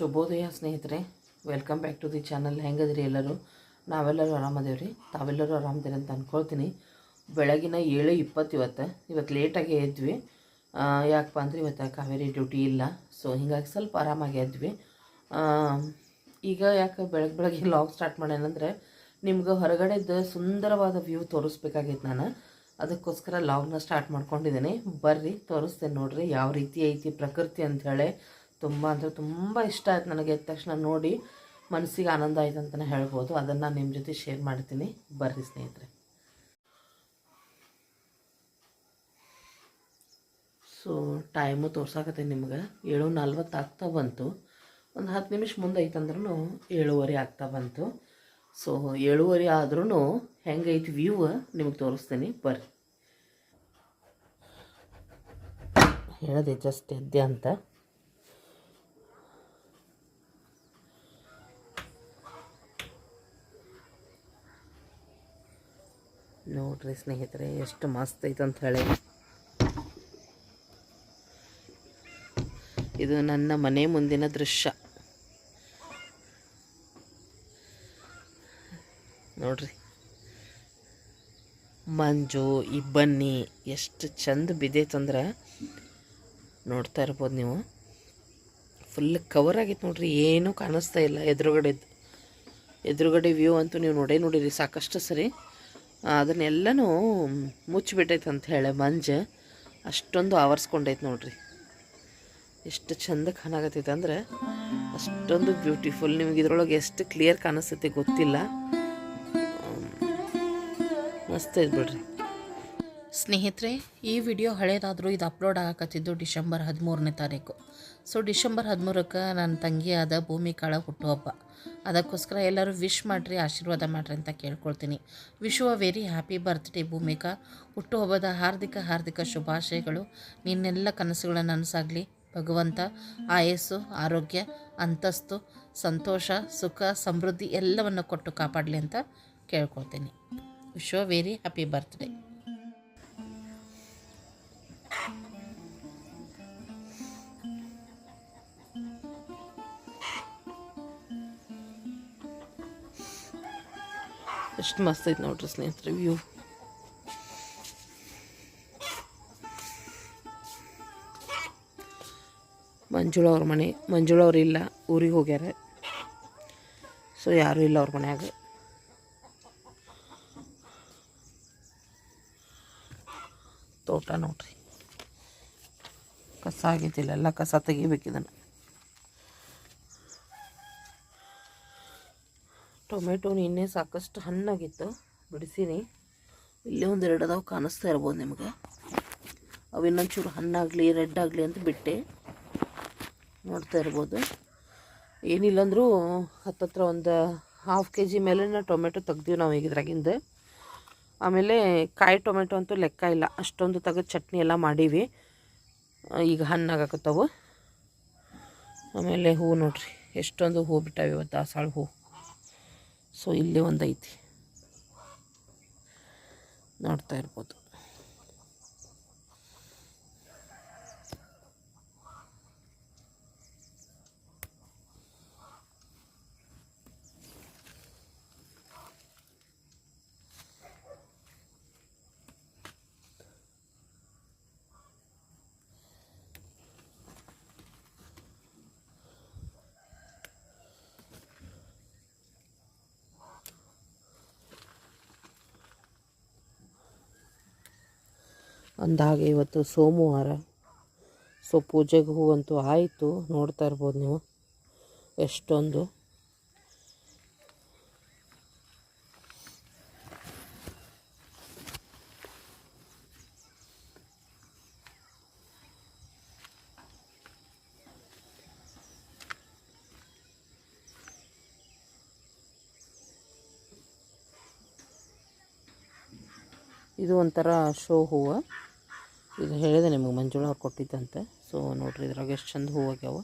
ಶುಭೋದಯ ಸ್ನೇಹಿತರೆ welcome back to the channel ಹೆಂಗದ್ರಿ ಎಲ್ಲರೂ? ನಾವೆಲ್ಲರೂ ಆರಾಮದೇವ್ರಿ? ತಾವೆಲ್ಲರೂ ಆರಾಮದಿರಿ ಅಂತ ಅಂದ್ಕೊಳ್ತೀನಿ ಬೆಳಗಿನ ಏಳು ಇಪ್ಪತ್ತು ಇವತ್ತು ಇವತ್ತು ಲೇಟಾಗಿ ಎದ್ವಿ. ಯಾಕಪ್ಪ ಅಂದ್ರೆ ಇವತ್ತು ಕಾವೇರಿ ಡ್ಯೂಟಿ ಇಲ್ಲ. ಸೊ ಹಿಂಗಾಗಿ ಸ್ವಲ್ಪ ಆರಾಮಾಗಿ ಎದ್ವಿ. ಈಗ ಯಾಕೆ ಬೆಳಗ್ಗೆ ಬೆಳಗ್ಗೆ ಲಾಗ್ ಸ್ಟಾರ್ಟ್ ಮಾಡ್ಯಾನಂದ್ರೆ ನಿಮ್ಗೆ ಹೊರಗಡೆದು ಸುಂದರವಾದ ವ್ಯೂ ತೋರಿಸ್ಬೇಕಾಗಿತ್ತು ನಾನು. ಅದಕ್ಕೋಸ್ಕರ ಲಾಗ್ನ ಸ್ಟಾರ್ಟ್ ಮಾಡ್ಕೊಂಡಿದ್ದೀನಿ. ಬರ್ರಿ, ತೋರಿಸ್ತೇನೆ ನೋಡ್ರಿ, ಯಾವ ರೀತಿ ಐತಿ ಪ್ರಕೃತಿ ಅಂಥೇಳಿ ತುಂಬ ಅಂದರೆ ತುಂಬ ಇಷ್ಟ ಆಯ್ತು ನನಗೆ ಎದ್ದ ತಕ್ಷಣ ನೋಡಿ. ಮನಸ್ಸಿಗೆ ಆನಂದ ಆಯ್ತು ಅಂತಲೇ ಹೇಳ್ಬೋದು. ಅದನ್ನು ನಿಮ್ಮ ಜೊತೆ ಶೇರ್ ಮಾಡ್ತೀನಿ. ಬರ್ರಿ ಸ್ನೇಹಿತರೆ. ಸೊ ಟೈಮು ತೋರ್ಸಾಕತ್ತೆ ನಿಮ್ಗೆ. ಏಳು ನಲ್ವತ್ತು ಆಗ್ತಾ ಬಂತು. ಒಂದು ಹತ್ತು ನಿಮಿಷ ಮುಂದೆ ಐತಂದ್ರೂ ಏಳುವರೆ ಆಗ್ತಾ ಬಂತು. ಸೊ ಏಳುವರೆ ಆದ್ರೂ ಹೆಂಗೈತಿ ವ್ಯೂ ನಿಮಗೆ ತೋರಿಸ್ತೀನಿ. ಬರ್ರಿ. ಹೇಳದೆ ಜಸ್ಟ್ ಎದ್ದೆ ಅಂತ. ನೋಡ್ರಿ ಸ್ನೇಹಿತರೆ, ಎಷ್ಟು ಮಸ್ತ್ ಐತೆ ಅಂತ ಹೇಳಿ. ಇದು ನನ್ನ ಮನೆ ಮುಂದಿನ ದೃಶ್ಯ. ನೋಡ್ರಿ. ಮಂಜು ಬನ್ನಿ ಎಷ್ಟು ಚಂದ ಬಿದ್ದೈತಂದ್ರೆ ನೋಡ್ತಾ ಇರ್ಬೋದು ನೀವು. ಫುಲ್ ಕವರ್ ಆಗೈತೆ ನೋಡ್ರಿ, ಏನೂ ಕಾಣಿಸ್ತಾ ಇಲ್ಲ ಎದುರುಗಡೆದು. ಎದುರುಗಡೆ ವ್ಯೂ ಅಂತೂ ನೀವು ನೋಡೇ ನೋಡಿರಿ, ಸಾಕಷ್ಟು ಸರಿ. ಅದನ್ನೆಲ್ಲನೂ ಮುಚ್ಚಿಬಿಟ್ಟೈತೆ ಅಂತ ಹೇಳಿ ಮಂಜು ಅಷ್ಟೊಂದು ಆವರಿಸ್ಕೊಂಡೈತೆ ನೋಡ್ರಿ. ಎಷ್ಟು ಚಂದ ಕಾಣಾಗತ್ತೈತೆ ಅಂದ್ರೆ ಅಷ್ಟೊಂದು ಬ್ಯೂಟಿಫುಲ್ ನಿಮ್ಗೆ ಇದ್ರೊಳಗೆ ಎಷ್ಟು ಕ್ಲಿಯರ್ ಕಾಣಿಸ್ತೈತೆ ಗೊತ್ತಿಲ್ಲ. ಮಸ್ತ್ ಐತೆ ಸ್ನೇಹಿತರೆ, ಈ ವಿಡಿಯೋ ಹಳೇದಾದರೂ ಇದು ಅಪ್ಲೋಡ್ ಆಗಕತ್ತಿದ್ದು ಡಿಸೆಂಬರ್ ಹದಿಮೂರನೇ ತಾರೀಕು. ಸೊ, ಡಿಸೆಂಬರ್ ಹದಿಮೂರಕ್ಕೆ ನನ್ನ ತಂಗಿಯಾದ ಭೂಮಿಕಾಳ ಹುಟ್ಟುಹಬ್ಬ. ಅದಕ್ಕೋಸ್ಕರ ಎಲ್ಲರೂ ವಿಶ್ ಮಾಡಿರಿ, ಆಶೀರ್ವಾದ ಮಾಡಿರಿ ಅಂತ ಕೇಳ್ಕೊಳ್ತೀನಿ. Wish a very happy birthday Bhoomika. ಹುಟ್ಟುಹಬ್ಬದ ಹಾರ್ದಿಕ ಹಾರ್ದಿಕ ಶುಭಾಶಯಗಳು. ನಿನ್ನೆಲ್ಲ ಕನಸುಗಳನ್ನು ನನಸಾಗಲಿ. ಭಗವಂತ, ಆಯಸ್ಸು, ಆರೋಗ್ಯ, ಅಂತಸ್ತು, ಸಂತೋಷ, ಸುಖ, ಸಮೃದ್ಧಿ ಎಲ್ಲವನ್ನು ಕೊಟ್ಟು ಕಾಪಾಡಲಿ ಅಂತ ಕೇಳ್ಕೊಳ್ತೀನಿ. Wish a very happy birthday. ಎಷ್ಟು ಮಸ್ತ್ ಐತೆ ನೋಡ್ರಿ ಸ್ನೇಹಿತರೆ ವ್ಯೂ ಮಂಜುಳ ಅವ್ರ ಮನೆ ಮಂಜುಳ ಅವ್ರು ಇಲ್ಲ, ಊರಿಗೆ ಹೋಗ್ಯಾರ. ಸೊ ಯಾರೂ ಇಲ್ಲ ಅವ್ರ ಮನ್ಯಾಗ. ತೋಟ ನೋಡ್ರಿ. ಕಸ ಆಗೈತಿಲ್ಲ ಎಲ್ಲ ಕಸ ತೆಗಿಬೇಕು ಇದನ್ನು. ಟೊಮೆಟೊ ನಿನ್ನೆ ಸಾಕಷ್ಟು ಹಣ್ಣಾಗಿತ್ತು ಬಿಡಿಸೀನಿ ಇಲ್ಲಿ ಒಂದು ಎರಡು ಅದಾವು ಕಾಣಿಸ್ತಾ ಇರ್ಬೋದು ನಿಮ್ಗೆ. ಅವು ಇನ್ನೊಂಚೂರು ಹಣ್ಣಾಗಲಿ, ರೆಡ್ ಆಗಲಿ ಅಂತ ಬಿಟ್ಟೆ. ನೋಡ್ತಾ ಇರ್ಬೋದು. ಏನಿಲ್ಲ ಹತ್ತತ್ರ ಒಂದು ಹಾಫ್ ಕೆ ಜಿ ಮೇಲೆ ಟೊಮೆಟೊ ತೆಗ್ದೀವಿ ನಾವು ಈಗ ಇದ್ರಾಗಿಂದ. ಆಮೇಲೆ ಕಾಯಿ ಟೊಮೆಟೊ ಅಂತೂ ಲೆಕ್ಕ ಇಲ್ಲ. ಅಷ್ಟೊಂದು ತೆಗೆದು ಚಟ್ನಿ ಎಲ್ಲ ಮಾಡೀವಿ. ಈಗ ಹಣ್ಣಾಗಕತ್ತವು ಆಮೇಲೆ ಹೂ ನೋಡ್ರಿ, ಎಷ್ಟೊಂದು ಹೂ ಬಿಟ್ಟಾವೆ ಇವತ್ತು ದಾಸಾಳ ಹೂ. ಸೊ ಇಲ್ಲಿ ಒಂದು ಐತಿ. ನೋಡ್ತಾ ಇರ್ಬೋದು. ಅಂದಾಗೆ ಇವತ್ತು ಸೋಮವಾರ. ಸೊ, ಪೂಜೆಗೆ ಹೂವಂತೂ ಆಯಿತು, ನೋಡ್ತಾ ಇರ್ಬೋದು ನೀವು. ಎಷ್ಟೊಂದು. ಇದು ಒಂಥರ ಶೋ ಹೂವು. ಇದು ಹೇಳಿದೆ ನಿಮಗೆ ಮಂಜುಳ ಅವ್ರು ಕೊಟ್ಟಿದ್ದಂತೆ. ಸೊ ನೋಡಿರಿ ಇದ್ರಾಗ ಎಷ್ಟು ಚಂದ ಹೂವು ಆಗ್ಯಾವ.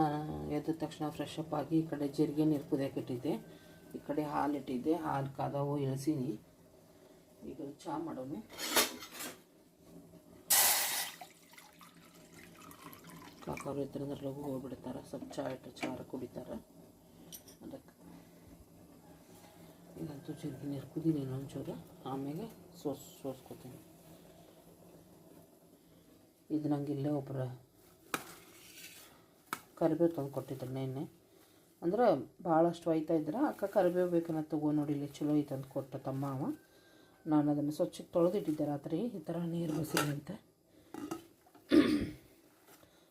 ನಾನು ಎದ್ದ ತಕ್ಷಣ ಫ್ರೆಶ್ ಅಪ್ ಆಗಿ ಈ ಕಡೆ ಜೀರಿಗೆ ನೀರು ಕುದಿಯಕ್ಕೆ ಇಟ್ಟಿದ್ದೆ. ಈ ಕಡೆ ಹಾಲು ಇಟ್ಟಿದ್ದೆ. ಹಾಲು ಕಾದವು ಇಳಿಸೀನಿ. ಈಗ ಚಹಾ ಮಾಡೋನು ಕಾಕವ್ರು ಇದ್ರಂದ್ರೆ ಲಘು ಹೋಗ್ಬಿಡ್ತಾರೆ. ಸ್ವಲ್ಪ ಚಹಾ ಇಟ್ಟು ಚಾರ ಕುಡಿತಾರೆ. ಅದಕ್ಕೆ ಈಗಂತೂ ಜೀರಿಗೆ ನೀರು ಕುದೀನಿ ಇನ್ನೊಂಚೂರು. ಆಮೇಲೆ ಸೋಸ್ ಸೋಸ್ಕೊತೀನಿ. ಇದು ನಂಗೆ ಇಲ್ಲೇ ಒಬ್ಬರ ಕರಿಬೇವು ತಂದು ಕೊಟ್ಟಿದ್ರು ನೆನ್ನೆ. ಅಂದ್ರೆ ಭಾಳಷ್ಟು ಒಯ್ತಾ ಇದ್ರೆ ಅಕ್ಕ ಕರಿಬೇವು ಬೇಕನ್ನ ತಗೋ ನೋಡಿ ಇಲ್ಲಿ ಚಲೋ ಐತೆ ಅಂತ ಕೊಟ್ಟ ತಮ್ಮ ಅವ. ನಾನು ಅದನ್ನು ಸ್ವಚ್ಛಕ್ಕೆ ತೊಳೆದಿಟ್ಟಿದ್ದೆ ರಾತ್ರಿ. ಈ ಥರ ನೀರು ಬಸಿದಂತೆ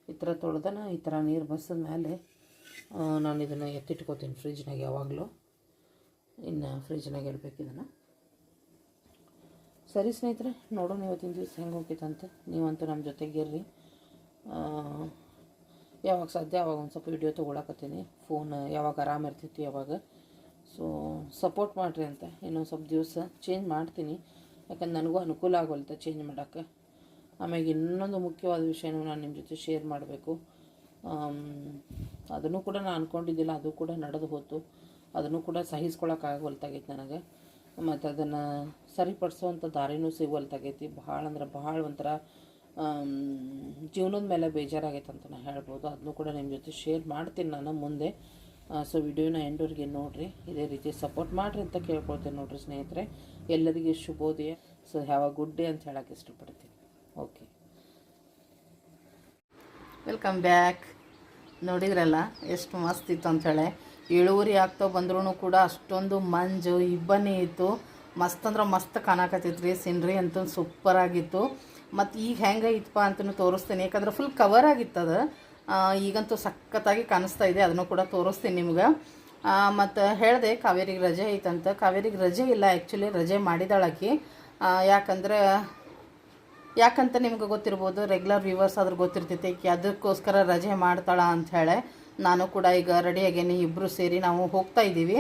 ಈ ಥರ ತೊಳೆದನ ಈ ಥರ ನೀರು ಬಸಿದ ಮೇಲೆ ನಾನು ಇದನ್ನು ಎತ್ತಿಟ್ಕೋತೀನಿ ಫ್ರಿಜ್ನಾಗ ಯಾವಾಗಲೂ. ಇನ್ನು ಫ್ರಿಜ್ನಾಗ ಇಡಬೇಕು ಇದನ್ನು. ಸರಿ ಸ್ನೇಹಿತರೆ ನೋಡೋಣ ಇವತ್ತಿನ ದಿವಸ ಹೆಂಗೆ ಹೋಗಿತ್ತಂತೆ ನೀವಂತೂ ನಮ್ಮ ಜೊತೆಗಿರ್ರಿ. ಆ, ಯಾವಾಗ ಸಾಧ್ಯ, ಅವಾಗ ಒಂದು ಸ್ವಲ್ಪ ವಿಡಿಯೋ ತೊಗೊಳಕತ್ತೀನಿ. ಫೋನ್ ಯಾವಾಗ ಆರಾಮ ಇರ್ತೈತಿ, ಯಾವಾಗ. ಸೊ ಸಪೋರ್ಟ್ ಮಾಡಿರಿ ಅಂತ. ಇನ್ನೊಂದು ಸ್ವಲ್ಪ ದಿವಸ ಚೇಂಜ್ ಮಾಡ್ತೀನಿ. ಯಾಕಂದ್ರೆ ನನಗೂ ಅನುಕೂಲ ಆಗೋಲ್ತ ಚೇಂಜ್ ಮಾಡೋಕ್ಕೆ. ಆಮೇಲೆ ಇನ್ನೊಂದು ಮುಖ್ಯವಾದ ವಿಷಯನೂ ನಾನು ನಿಮ್ಮ ಜೊತೆ ಶೇರ್ ಮಾಡಬೇಕು. ಅದನ್ನು ಕೂಡ ನಾನು ಅಂದ್ಕೊಂಡಿದ್ದಿಲ್ಲ ಅದು ಕೂಡ ನಡೆದು ಹೋತು. ಅದನ್ನು ಕೂಡ ಸಹಿಸ್ಕೊಳಕ್ಕಾಗೋಲ್ತಾಗೈತಿ ನನಗೆ. ಮತ್ತು ಅದನ್ನು ಸರಿಪಡಿಸೋವಂಥ ದಾರಿನೂ ಸಿಗುವಲ್ತಾಗೈತಿ ಭಾಳ ಅಂದ್ರೆ ಭಾಳ ಒಂಥರ ಜೀವನದ ಮೇಲೆ ಬೇಜಾರಾಗೈತೆ ಅಂತ ನಾನು ಹೇಳ್ಬೋದು. ಅದನ್ನು ಕೂಡ ನಿಮ್ಮ ಜೊತೆ ಶೇರ್ ಮಾಡ್ತೀನಿ ನಾನು ಮುಂದೆ. ಸೊ ವಿಡಿಯೋನ ಎಂಡೋರಿಗೆ ನೋಡಿರಿ. ಇದೇ ರೀತಿ ಸಪೋರ್ಟ್ ಮಾಡಿರಿ ಅಂತ ಕೇಳ್ಕೊಳ್ತೀನಿ ನೋಡಿರಿ ಸ್ನೇಹಿತರೆ. ಎಲ್ಲರಿಗೆ ಶುಭೋದಯ. So have a good day ಅಂತ ಹೇಳೋಕ್ಕೆ ಇಷ್ಟಪಡ್ತೀನಿ. ಓಕೆ ವೆಲ್ಕಮ್ ಬ್ಯಾಕ್ ನೋಡಿದ್ರಲ್ಲ, ಎಷ್ಟು ಮಸ್ತ್ ಇತ್ತು ಅಂಥೇಳಿ ಇಳುವರಿ ಆಗ್ತಾ ಬಂದ್ರೂ ಕೂಡ ಅಷ್ಟೊಂದು ಮಂಜು, ಇಬ್ಬನಿ ಇತ್ತು. ಮಸ್ತ್ ಅಂದ್ರೆ ಮಸ್ತ್ ಕಾಣಕತ್ತೈತ್ರಿ, ಸೀನ್ರಿ ಅಂತೂ ಸೂಪರ್ ಆಗಿತ್ತು. ಮತ್ತು ಈಗ ಹೆಂಗೆ ಇತ್ತಪ್ಪ ಅಂತಲೂ ತೋರಿಸ್ತೀನಿ. ಯಾಕಂದ್ರೆ ಫುಲ್ ಕವರ್ ಆಗಿತ್ತದ ಈಗಂತೂ ಸಖತ್ತಾಗಿ ಕಾಣಿಸ್ತಾ ಇದೆ. ಅದನ್ನು ಕೂಡ ತೋರಿಸ್ತೀನಿ ನಿಮ್ಗೆ. ಮತ್ತು ಹೇಳಿದೆ, ಕಾವೇರಿಗೆ ರಜೆ ಐತಂತ. ಕಾವೇರಿಗೆ ರಜೆ ಇಲ್ಲ ಆ್ಯಕ್ಚುಲಿ ರಜೆ ಮಾಡಿದಾಳಾಕಿ ಯಾಕಂದ್ರೆ, ಯಾಕಂತ ನಿಮ್ಗೆ ಗೊತ್ತಿರ್ಬೋದು ರೆಗ್ಯುಲರ್ ವ್ಯೂವರ್ಸ್ ಆದ್ರೂ ಗೊತ್ತಿರ್ತೈತಿ ಅದಕ್ಕೋಸ್ಕರ ರಜೆ ಮಾಡ್ತಾಳ ಹೇಳಿ. ನಾನು ಕೂಡ ಈಗ ರೆಡಿ ಆಗೇನಿ ಇಬ್ಬರು ಸೇರಿ ನಾವು ಹೋಗ್ತಾ ಇದ್ದೀವಿ.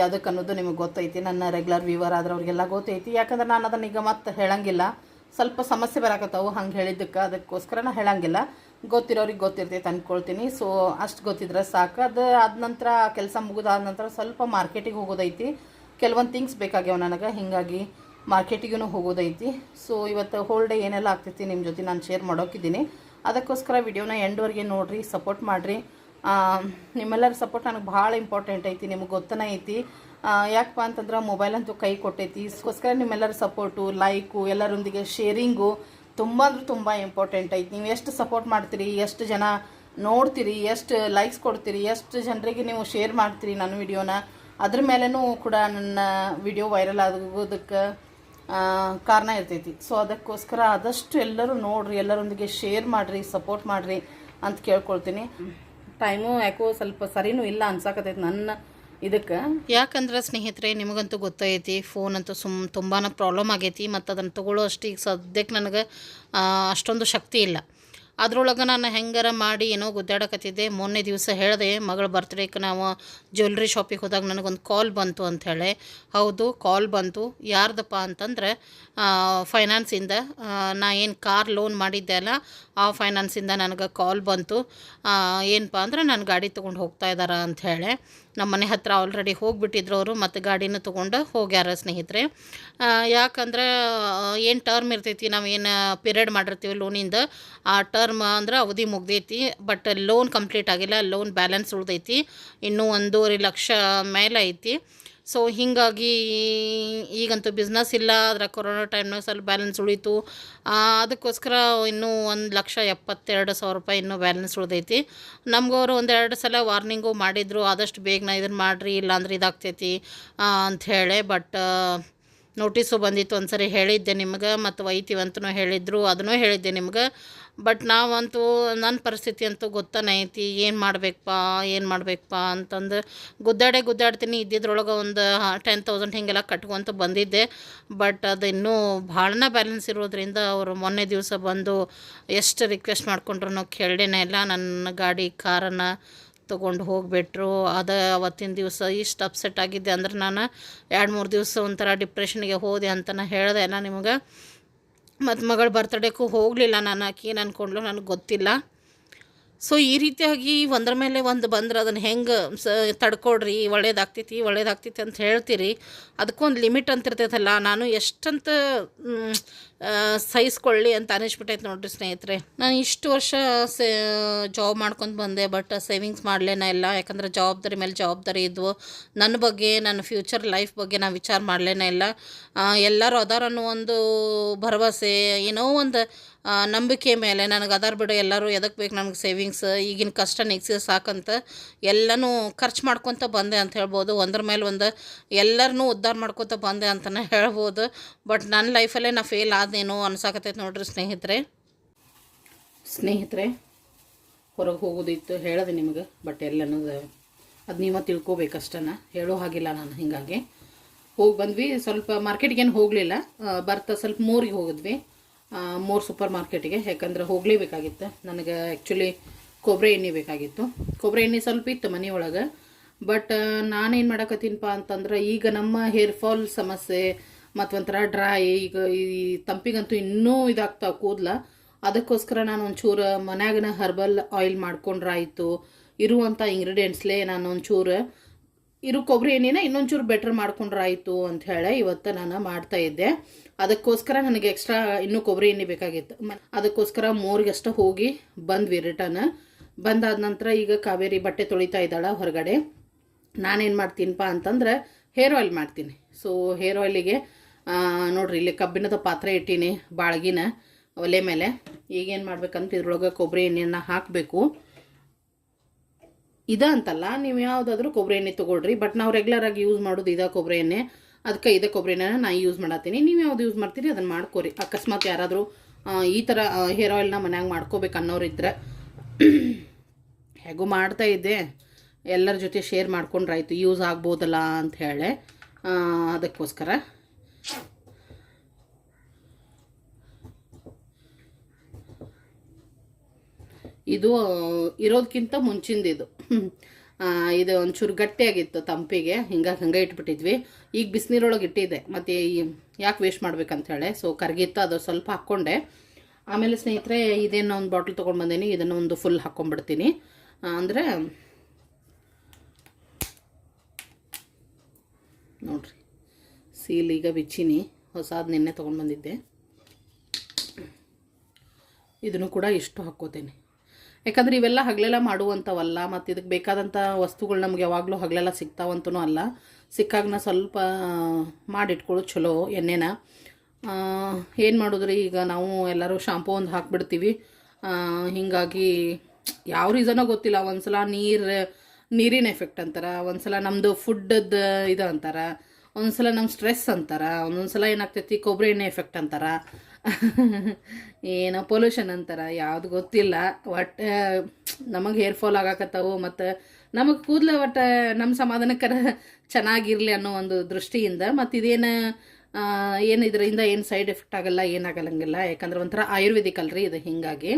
ಯಾವುದಕ್ಕೆ ಅನ್ನೋದು ನಿಮಗೆ ಗೊತ್ತೈತಿ. ನನ್ನ ರೆಗ್ಯುಲರ್ ವ್ಯೂವರ್ ಆದ್ರೆ ಅವ್ರಿಗೆಲ್ಲ ಗೊತ್ತೈತಿ. ಯಾಕಂದ್ರೆ ನಾನು ಅದನ್ನ ಈಗ ಮತ್ತೆ ಹೇಳಂಗಿಲ್ಲ. ಸ್ವಲ್ಪ ಸಮಸ್ಯೆ ಬರಾಕತ್ತಾವು ಹಂಗೆ ಹೇಳಿದ್ದಕ್ಕೆ, ಅದಕ್ಕೋಸ್ಕರ ನಾ ಹೇಳಂಗಿಲ್ಲ. ಗೊತ್ತಿರೋರಿಗೆ ಗೊತ್ತಿರ್ತೈತೆ ಅಂದ್ಕೊಳ್ತೀನಿ ಸೊ ಅಷ್ಟು ಗೊತ್ತಿದ್ರೆ ಸಾಕು. ಅದು ಆದ ನಂತರ, ಕೆಲಸ ಮುಗಿದಾದ ನಂತರ ಸ್ವಲ್ಪ ಮಾರ್ಕೆಟಿಗೆ ಹೋಗೋದೈತಿ. ಕೆಲವೊಂದು ಥಿಂಗ್ಸ್ ಬೇಕಾಗ್ಯಾವ ನನಗೆ. ಹೀಗಾಗಿ ಮಾರ್ಕೆಟಿಗೂ ಹೋಗೋದೈತಿ. ಸೊ ಇವತ್ತು ಹೋಲ್ ಡೇ ಏನೆಲ್ಲ ಆಗ್ತೈತಿ ನಿಮ್ಮ ಜೊತೆ ನಾನು ಶೇರ್ ಮಾಡೋಕ್ಕಿದ್ದೀನಿ ಅದಕ್ಕೋಸ್ಕರ ವಿಡಿಯೋನ ಎಂಡ್ವರೆಗೆ ನೋಡಿರಿ ಸಪೋರ್ಟ್ ಮಾಡಿರಿ. ನಿಮ್ಮೆಲ್ಲರ ಸಪೋರ್ಟ್ ನನಗೆ ಭಾಳ ಇಂಪಾರ್ಟೆಂಟ್ ಐತಿ, ನಿಮಗೆ ಗೊತ್ತನೇ ಐತಿ. ಯಾಕಪ್ಪ ಅಂತಂದ್ರೆ ಮೊಬೈಲ್ ಅಂತೂ ಕೈ ಕೊಟ್ಟೈತಿ. ಅದಕ್ಕೋಸ್ಕರ ನಿಮ್ಮೆಲ್ಲರ ಸಪೋರ್ಟು ಲೈಕು ಎಲ್ಲರೊಂದಿಗೆ ಶೇರಿಂಗು ತುಂಬ ಅಂದ್ರೆ ತುಂಬ ಇಂಪಾರ್ಟೆಂಟ್ ಐತಿ. ನೀವು ಎಷ್ಟು ಸಪೋರ್ಟ್ ಮಾಡ್ತೀರಿ, ಎಷ್ಟು ಜನ ನೋಡ್ತೀರಿ, ಎಷ್ಟು ಲೈಕ್ಸ್ ಕೊಡ್ತೀರಿ, ಎಷ್ಟು ಜನರಿಗೆ ನೀವು ಶೇರ್ ಮಾಡ್ತೀರಿ ನನ್ನ ವಿಡಿಯೋನ ಅದ್ರ ಮೇಲೆನೂ ಕೂಡ ನನ್ನ ವಿಡಿಯೋ ವೈರಲ್ ಆಗೋದಕ್ಕೆ ಕಾರಣ ಇರ್ತೈತಿ. ಸೊ ಅದಕ್ಕೋಸ್ಕರ ಆದಷ್ಟು ಎಲ್ಲರೂ ನೋಡ್ರಿ, ಎಲ್ಲರೊಂದಿಗೆ ಶೇರ್ ಮಾಡಿರಿ ಸಪೋರ್ಟ್ ಮಾಡಿರಿ ಅಂತ ಕೇಳ್ಕೊಳ್ತೀನಿ. ಟೈಮು ಯಾಕೋ ಸ್ವಲ್ಪ ಸರಿನೂ ಇಲ್ಲ ಅನ್ಸಾಕತೈತಿ ನನ್ನ ಇದಕ್ಕೆ? ಯಾಕಂದ್ರೆ ಸ್ನೇಹಿತರೆ, ನಿಮಗಂತೂ ಗೊತ್ತೈತಿ ಫೋನ್ ಅಂತೂ ಸುಮ್ ತುಂಬಾ ಪ್ರಾಬ್ಲಮ್ ಆಗೈತಿ, ಮತ್ತು ಅದನ್ನು ತೊಗೊಳ್ಳೋ ಅಷ್ಟು ಸದ್ಯಕ್ಕೆ ನನಗೆ ಅಷ್ಟೊಂದು ಶಕ್ತಿ ಇಲ್ಲ. ಅದ್ರೊಳಗೆ ನಾನು ಹೆಂಗಾರ ಮಾಡಿ ಏನೋ ಗುದ್ದಾಡಕತ್ತಿದ್ದೆ. ಮೊನ್ನೆ ದಿವಸ ಹೇಳಿದೆ, ಮಗಳ ಬರ್ತ್ಡೇಗೆ ನಾವು ಜ್ಯುವೆಲ್ರಿ ಶಾಪಿಗೆ ಹೋದಾಗ ನನಗೊಂದು ಕಾಲ್ ಬಂತು ಅಂಥೇಳಿ ಹೌದು ಕಾಲ್ ಬಂತು. ಯಾರ್ದಪ್ಪ ಅಂತಂದ್ರೆ ಫೈನಾನ್ಸಿಂದ ನಾ ಏನು ಕಾರ್ ಲೋನ್ ಮಾಡಿದ್ದೆ ಅಲ್ಲ, ಆ ಫೈನಾನ್ಸಿಂದ ನನಗೆ ಕಾಲ್ ಬಂತು. ಏನಪ್ಪ ಅಂದ್ರೆ, ನಾನು ಗಾಡಿ ತೊಗೊಂಡು ಹೋಗ್ತಾ ಇದ್ದಾರೆ ಅಂಥೇಳಿ ನಮ್ಮ ಮನೆ ಹತ್ರ ಆಲ್ರೆಡಿ ಹೋಗಿಬಿಟ್ಟಿದ್ರು ಅವರು ಮತ್ತು ಗಾಡಿನ ತೊಗೊಂಡು ಹೋಗ್ಯಾರ ಸ್ನೇಹಿತರೆ. ಯಾಕಂದ್ರೆ ಏನು ಟರ್ಮ್ ಇರ್ತೈತಿ, ನಾವು ಏನು ಪಿರಿಯಡ್ ಮಾಡಿರ್ತೀವಿ ಲೋನಿಂದ ಆ ಟರ್ಮ್ ಅಂದ್ರೆ ಅವಧಿ ಮುಗ್ದೈತಿ ಬಟ್ ಲೋನ್ ಕಂಪ್ಲೀಟ್ ಆಗಿಲ್ಲ ಲೋನ್ ಬ್ಯಾಲೆನ್ಸ್ ಉಳ್ದೈತಿ, ಇನ್ನೂ ಒಂದೂವರೆ ಲಕ್ಷ ಮೇಲೆ ಐತಿ. ಸೊ ಹೀಗಾಗಿ ಈಗಂತೂ ಬಿಸ್ನೆಸ್ ಇಲ್ಲ. ಅದರ ಕೊರೋನಾ ಟೈಮ್ನಾಗ ಸ್ವಲ್ಪ ಬ್ಯಾಲೆನ್ಸ್ ಉಳಿತು. ಅದಕ್ಕೋಸ್ಕರ ಇನ್ನೂ ಒಂದು ಲಕ್ಷ ಎಪ್ಪತ್ತೆರಡು ಸಾವಿರ ರೂಪಾಯಿ ಇನ್ನೂ ಬ್ಯಾಲೆನ್ಸ್ ಉಳಿದೈತಿ. ನಮಗವರು ಒಂದೆರಡು ಸಲ ವಾರ್ನಿಂಗು ಮಾಡಿದರು. ಆದಷ್ಟು ಬೇಗನ ಇದನ್ನು ಮಾಡಿರಿ, ಇಲ್ಲಾಂದ್ರೆ ಇದಾಗ್ತೈತಿ ಅಂಥೇಳಿ ಬಟ್ ನೋಟಿಸು ಬಂದಿತ್ತು ಒಂದ್ಸರಿ ಹೇಳಿದ್ದೆ ನಿಮ್ಗೆ. ಮತ್ತು ಒಯ್ತೀವಿ ಅಂತಲೂ ಹೇಳಿದ್ರು. ಅದನ್ನೂ ಹೇಳಿದ್ದೆ ನಿಮ್ಗೆ. ಬಟ್ ನಾವಂತೂ ನನ್ನ ಪರಿಸ್ಥಿತಿ ಅಂತೂ ಗೊತ್ತಾನೆ ಐತಿ, ಏನು ಮಾಡ್ಬೇಕಪ್ಪ ಏನು ಮಾಡ್ಬೇಕಪ್ಪ ಅಂತಂದು. ಗುದ್ದಾಡೆ ಗುದ್ದಾಡ್ತೀನಿ, ಇದ್ದಿದ್ರೊಳಗೆ ಒಂದು ಟೆನ್ ತೌಸಂಡ್ ಹೀಗೆಲ್ಲ ಕಟ್ಕೊಂತ ಬಂದಿದ್ದೆ. ಬಟ್ ಅದು ಇನ್ನೂ ಭಾಳನ ಬ್ಯಾಲೆನ್ಸ್ ಇರೋದ್ರಿಂದ ಅವರು ಮೊನ್ನೆ ದಿವಸ ಬಂದು ಎಷ್ಟು ರಿಕ್ವೆಸ್ಟ್ ಮಾಡ್ಕೊಂಡ್ರು ಕೇಳೇನೆ ಇಲ್ಲ. ನನ್ನ ಗಾಡಿ, ಕಾರನ್ನು ತೊಗೊಂಡು ಹೋಗಿಬಿಟ್ರು. ಅದು ಅವತ್ತಿನ ದಿವಸ ಇಷ್ಟು ಅಪ್ಸೆಟ್ ಆಗಿದ್ದೆ ಅಂದ್ರೆ ನಾನು ಎರಡು ಮೂರು ದಿವಸ ಒಂಥರ ಡಿಪ್ರೆಷನ್ಗೆ ಹೋದೆ ಅಂತ ಹೇಳಿದೆ ನಾ ನಿಮಗೆ. ಮತ್ತು ಮಗಳ ಬರ್ತಡೇಗೂ ಹೋಗಲಿಲ್ಲ ನಾನು ಆಕೆ ಏನು ಅಂದ್ಕೊಂಡ್ಲು ನನಗೆ ಗೊತ್ತಿಲ್ಲ. ಸೊ ಈ ರೀತಿಯಾಗಿ ಒಂದ್ರ ಮೇಲೆ ಒಂದು ಬಂದ್ರೆ ಅದನ್ನು ಹೆಂಗೆ ಸ ತಡ್ಕೊಡ್ರಿ, ಒಳ್ಳೇದಾಗ್ತೈತಿ ಒಳ್ಳೇದಾಗ್ತೈತಿ ಅಂತ ಹೇಳ್ತೀರಿ. ಅದಕ್ಕೊಂದು ಲಿಮಿಟ್ ಅಂತ ಇರ್ತೈತಲ್ಲ, ನಾನು ಎಷ್ಟಂತ ಸಹಿಸ್ಕೊಳ್ಳಿ ಅಂತ ಅನಿಸ್ಬಿಟ್ಟೈತೆ ನೋಡ್ರಿ ಸ್ನೇಹಿತರೆ. ನಾನು ಇಷ್ಟು ವರ್ಷ ಸೇ ಜಾಬ್ ಮಾಡ್ಕೊಂಡು ಬಂದೆ ಬಟ್ ಸೇವಿಂಗ್ಸ್ ಮಾಡಲೇನ ಇಲ್ಲ. ಯಾಕಂದ್ರೆ ಜವಾಬ್ದಾರಿ ಮೇಲೆ ಜವಾಬ್ದಾರಿ ಇದ್ವು. ನನ್ನ ಬಗ್ಗೆ, ನನ್ನ ಫ್ಯೂಚರ್ ಲೈಫ್ ಬಗ್ಗೆ ನಾನು ವಿಚಾರ ಮಾಡಲೇನ ಇಲ್ಲ. ಎಲ್ಲರೂ ಅದಾರ ಅನ್ನೋ ಒಂದು ಭರವಸೆ, ಏನೋ ಒಂದು ನಂಬಿಕೆ ಮೇಲೆ ನನಗೆ ಅದಾರ ಬಿಡು, ಎಲ್ಲರೂ ಎದಕ್ಕೆ ಬೇಕು ನನಗೆ ಸೇವಿಂಗ್ಸ್ ಈಗಿನ ಕಷ್ಟ ನೆಗ್ಸಿ ಸಾಕಂತ ಎಲ್ಲನೂ ಖರ್ಚು ಮಾಡ್ಕೊತ ಬಂದೆ ಅಂತ ಹೇಳ್ಬೋದು. ಒಂದ್ರ ಮೇಲೆ ಒಂದು ಎಲ್ಲರನ್ನೂ ಉದ್ಧಾರ ಮಾಡ್ಕೊತ ಬಂದೆ ಅಂತಲೇ ಹೇಳ್ಬೋದು. ಬಟ್ ನನ್ನ ಲೈಫಲ್ಲೇ ನಾ ಫೇಲ್ ಆದೇನೋ ಅನ್ಸಾಕತ್ತೈತೆ ನೋಡ್ರಿ ಸ್ನೇಹಿತರೆ. ಸ್ನೇಹಿತರೆ, ಹೊರಗೆ ಹೋಗೋದಿತ್ತು ಹೇಳದೆ ನಿಮಗೆ, ಬಟ್ ಎಲ್ಲನೂ ಅದು ನೀವು ತಿಳ್ಕೊಬೇಕಷ್ಟನ ಹೇಳೋ ಹಾಗಿಲ್ಲ ನಾನು ಹೀಗಾಗಿ. ಹೋಗಿ ಬಂದ್ವಿ, ಸ್ವಲ್ಪ ಮಾರ್ಕೆಟ್ಗೇನು ಹೋಗಲಿಲ್ಲ. ಬರ್ತಾ ಸ್ವಲ್ಪ ಮೂರಿಗೆ ಹೋಗಿದ್ವಿ. ಮೋರ್ ಸೂಪರ್ ಮಾರ್ಕೆಟಿಗೆ. ಯಾಕಂದ್ರೆ ಹೋಗಲೇಬೇಕಾಗಿತ್ತು ನನಗೆ ಆ್ಯಕ್ಚುಲಿ ಕೊಬ್ಬರಿ ಎಣ್ಣೆ ಬೇಕಾಗಿತ್ತು. ಕೊಬ್ಬರಿ ಎಣ್ಣೆ ಸ್ವಲ್ಪ ಇತ್ತು ಮನೆಯೊಳಗೆ. ಬಟ್ ನಾನೇನು ಮಾಡಕತ್ತೀನಪ್ಪ ಅಂತಂದ್ರೆ ಈಗ ನಮ್ಮ ಹೇರ್ ಫಾಲ್ ಸಮಸ್ಯೆ ಮತ್ತು ಒಂಥರ ಡ್ರೈ ಈಗ ಈ ತಂಪಿಗಂತೂ ಇನ್ನೂ ಇದಾಗ್ತಾವೆ ಕೂದಲ. ಅದಕ್ಕೋಸ್ಕರ ನಾನು ಒಂಚೂರು ಮನ್ಯಾಗನ ಹರ್ಬಲ್ ಆಯಿಲ್ ಮಾಡ್ಕೊಂಡ್ರಾಯಿತು. ಇರುವಂಥ ಇಂಗ್ರೀಡಿಯೆಂಟ್ಸ್ಲೇ ನಾನು ಒಂಚೂರು ಇರು ಕೊಬ್ಬರಿ ಎಣ್ಣೆನ ಇನ್ನೊಂಚೂರು ಬೆಟ್ರ್ ಮಾಡ್ಕೊಂಡ್ರಾಯ್ತು ಅಂತ ಹೇಳಿ ಇವತ್ತು ನಾನು ಮಾಡ್ತಾ ಇದ್ದೆ. ಅದಕ್ಕೋಸ್ಕರ ನನಗೆ ಎಕ್ಸ್ಟ್ರಾ ಇನ್ನೂ ಕೊಬ್ಬರಿ ಎಣ್ಣೆ ಬೇಕಾಗಿತ್ತು. ಅದಕ್ಕೋಸ್ಕರ ಮೂರಿಗಷ್ಟ ಹೋಗಿ ಬಂದ್ವಿ ರಿಟರ್ನ್ ಬಂದಾದ ನಂತರ ಈಗ ಕಾವೇರಿ ಬಟ್ಟೆ ತೊಳಿತಾ ಇದ್ದಾಳೆ ಹೊರಗಡೆ. ನಾನೇನು ಮಾಡ್ತೀನಪ್ಪ ಅಂತಂದ್ರೆ ಹೇರ್ ಆಯಿಲ್ ಮಾಡ್ತೀನಿ. ಸೊ ಹೇರ್ ಆಯಿಲಿಗೆ ನೋಡ್ರಿ ಇಲ್ಲಿ ಕಬ್ಬಿಣದ ಪಾತ್ರೆ ಇಟ್ಟೀನಿ ಬಾಳ್ಗಿನ ಒಲೆ ಮೇಲೆ. ಈಗೇನು ಮಾಡ್ಬೇಕಂತ ಇದ್ರೊಳಗೆ ಕೊಬ್ಬರಿ ಎಣ್ಣೆಯನ್ನು ಹಾಕಬೇಕು. ಇದ ಅಂತಲ್ಲ, ನೀವು ಯಾವುದಾದ್ರೂ ಕೊಬ್ಬರಿ ಎಣ್ಣೆ ತೊಗೊಳ್ರಿ ಬಟ್ ನಾವು ರೆಗ್ಯುಲರ್ ಆಗಿ ಯೂಸ್ ಮಾಡೋದು ಇದ ಕೊಬ್ಬರಿ ಎಣ್ಣೆ. ಅದಕ್ಕೆ ಇದೇ ಕೊಬ್ಬರಿ ಎಣ್ಣೆನ ನಾನು ಯೂಸ್ ಮಾಡತ್ತೀನಿ ನೀವು ಯಾವ್ದು ಯೂಸ್ ಮಾಡ್ತೀರಿ ಅದನ್ನು ಮಾಡ್ಕೋರಿ. ಅಕಸ್ಮಾತ್ ಯಾರಾದರೂ ಈ ಥರ ಹೇರ್ ಆಯಿಲ್ನ ಮನ್ಯಾಗ ಮಾಡ್ಕೋಬೇಕು ಅನ್ನೋರಿದ್ರೆ ಹೇಗೂ ಮಾಡ್ತಾ ಇದ್ದೆ. ಎಲ್ಲರ ಜೊತೆ ಶೇರ್ ಮಾಡ್ಕೊಂಡ್ರಾಯ್ತು. ಯೂಸ್ ಆಗ್ಬೋದಲ್ಲ ಅಂತ ಹೇಳಿ. ಅದಕ್ಕೋಸ್ಕರ. ಇದು ಇರೋದಕ್ಕಿಂತ ಮುಂಚಿಂದ ಇದು ಒಂಚೂರು ಗಟ್ಟಿಯಾಗಿತ್ತು ತಂಪಿಗೆ. ಹಿಂಗಾಗಿ ಹಂಗೆ ಇಟ್ಬಿಟ್ಟಿದ್ವಿ. ಈಗ ಬಿಸಿನೀರೊಳಗೆ ಇಟ್ಟಿದ್ದೆ ಮತ್ತು ಯಾಕೆ ವೇಸ್ಟ್ ಮಾಡ್ಬೇಕಂತ ಹೇಳಿ. ಸೊ ಕರಗಿತ್ತು, ಅದು ಸ್ವಲ್ಪ ಹಾಕ್ಕೊಂಡೆ. ಆಮೇಲೆ ಸ್ನೇಹಿತರೆ, ಇದೇನೋ ಒಂದು ಬಾಟ್ಲ್ ತೊಗೊಂಡು ಬಂದೀನಿ. ಇದನ್ನು ಒಂದು ಫುಲ್ ಹಾಕ್ಕೊಂಡ್ಬಿಡ್ತೀನಿ ಅಂದರೆ ನೋಡ್ರಿ. ಸೀಲ್ ಈಗ ಬಿಚ್ಚಿನಿ. ಹೊಸಾದ್ ನಿನ್ನೆ ತೊಗೊಂಡು ಬಂದಿದ್ದೆ. ಇದನ್ನು ಕೂಡ ಇಷ್ಟು ಹಾಕ್ಕೋತೇನೆ. ಯಾಕಂದ್ರೆ ಇವೆಲ್ಲ ಹಗಲೆಲ್ಲ ಮಾಡುವಂಥವಲ್ಲ, ಮತ್ತು ಇದಕ್ಕೆ ಬೇಕಾದಂಥ ವಸ್ತುಗಳು ನಮ್ಗೆ ಯಾವಾಗಲೂ ಹಗಲೆಲ್ಲ ಸಿಗ್ತಾವಂತನೂ ಅಲ್ಲ. ಸಿಕ್ಕಾಗನ ಸ್ವಲ್ಪ ಮಾಡಿಟ್ಕೊಳ್ಳೋ ಚಲೋ ಎಣ್ಣೆನ. ಏನು ಮಾಡಿದ್ರಿ ಈಗ ನಾವು ಎಲ್ಲರೂ ಶಾಂಪೂ ಒಂದು ಹಾಕ್ಬಿಡ್ತೀವಿ. ಹೀಗಾಗಿ ಹಿಂಗಾಗಿ ಯಾವ ರೀಸನೋ ಗೊತ್ತಿಲ್ಲ, ಒಂದ್ಸಲ ನೀರು, ನೀರಿನ ಎಫೆಕ್ಟ್ ಅಂತಾರ, ಒಂದ್ಸಲ ನಮ್ಮದು ಫುಡ್ಡದ್ದು ಇದು ಅಂತಾರ ಒಂದೊಂದ್ಸಲ ನಮ್ಮ ಸ್ಟ್ರೆಸ್ ಅಂತಾರ, ಒಂದೊಂದ್ಸಲ ಏನಾಗ್ತೈತಿ ಕೊಬ್ಬರಿ ಎಣ್ಣೆ ಎಫೆಕ್ಟ್ ಅಂತಾರ. ಏನೋ ಪೊಲ್ಯೂಷನ್ ಅಂತಾರ, ಯಾವ್ದು ಗೊತ್ತಿಲ್ಲ. ಒಟ್ಟು, ನಮಗೆ ಹೇರ್ ಫಾಲ್ ಆಗಾಕತ್ತಾವು ಮತ್ತು ನಮಗೆ ಕೂದಲ ಒಟ್ಟು ನಮ್ಮ ಸಮಾಧಾನಕರ ಚೆನ್ನಾಗಿರಲಿ ಅನ್ನೋ ಒಂದು ದೃಷ್ಟಿಯಿಂದ ಮತ್ತು ಇದೇನು ಏನು ಇದರಿಂದ ಏನು ಸೈಡ್ ಎಫೆಕ್ಟ್ ಆಗಲ್ಲ ಏನಾಗಲ್ಲಂಗಿಲ್ಲ ಯಾಕಂದ್ರೆ ಒಂಥರ ಆಯುರ್ವೇದಿಕ್ ಅಲ್ರಿ ಇದು ಹೀಗಾಗಿ.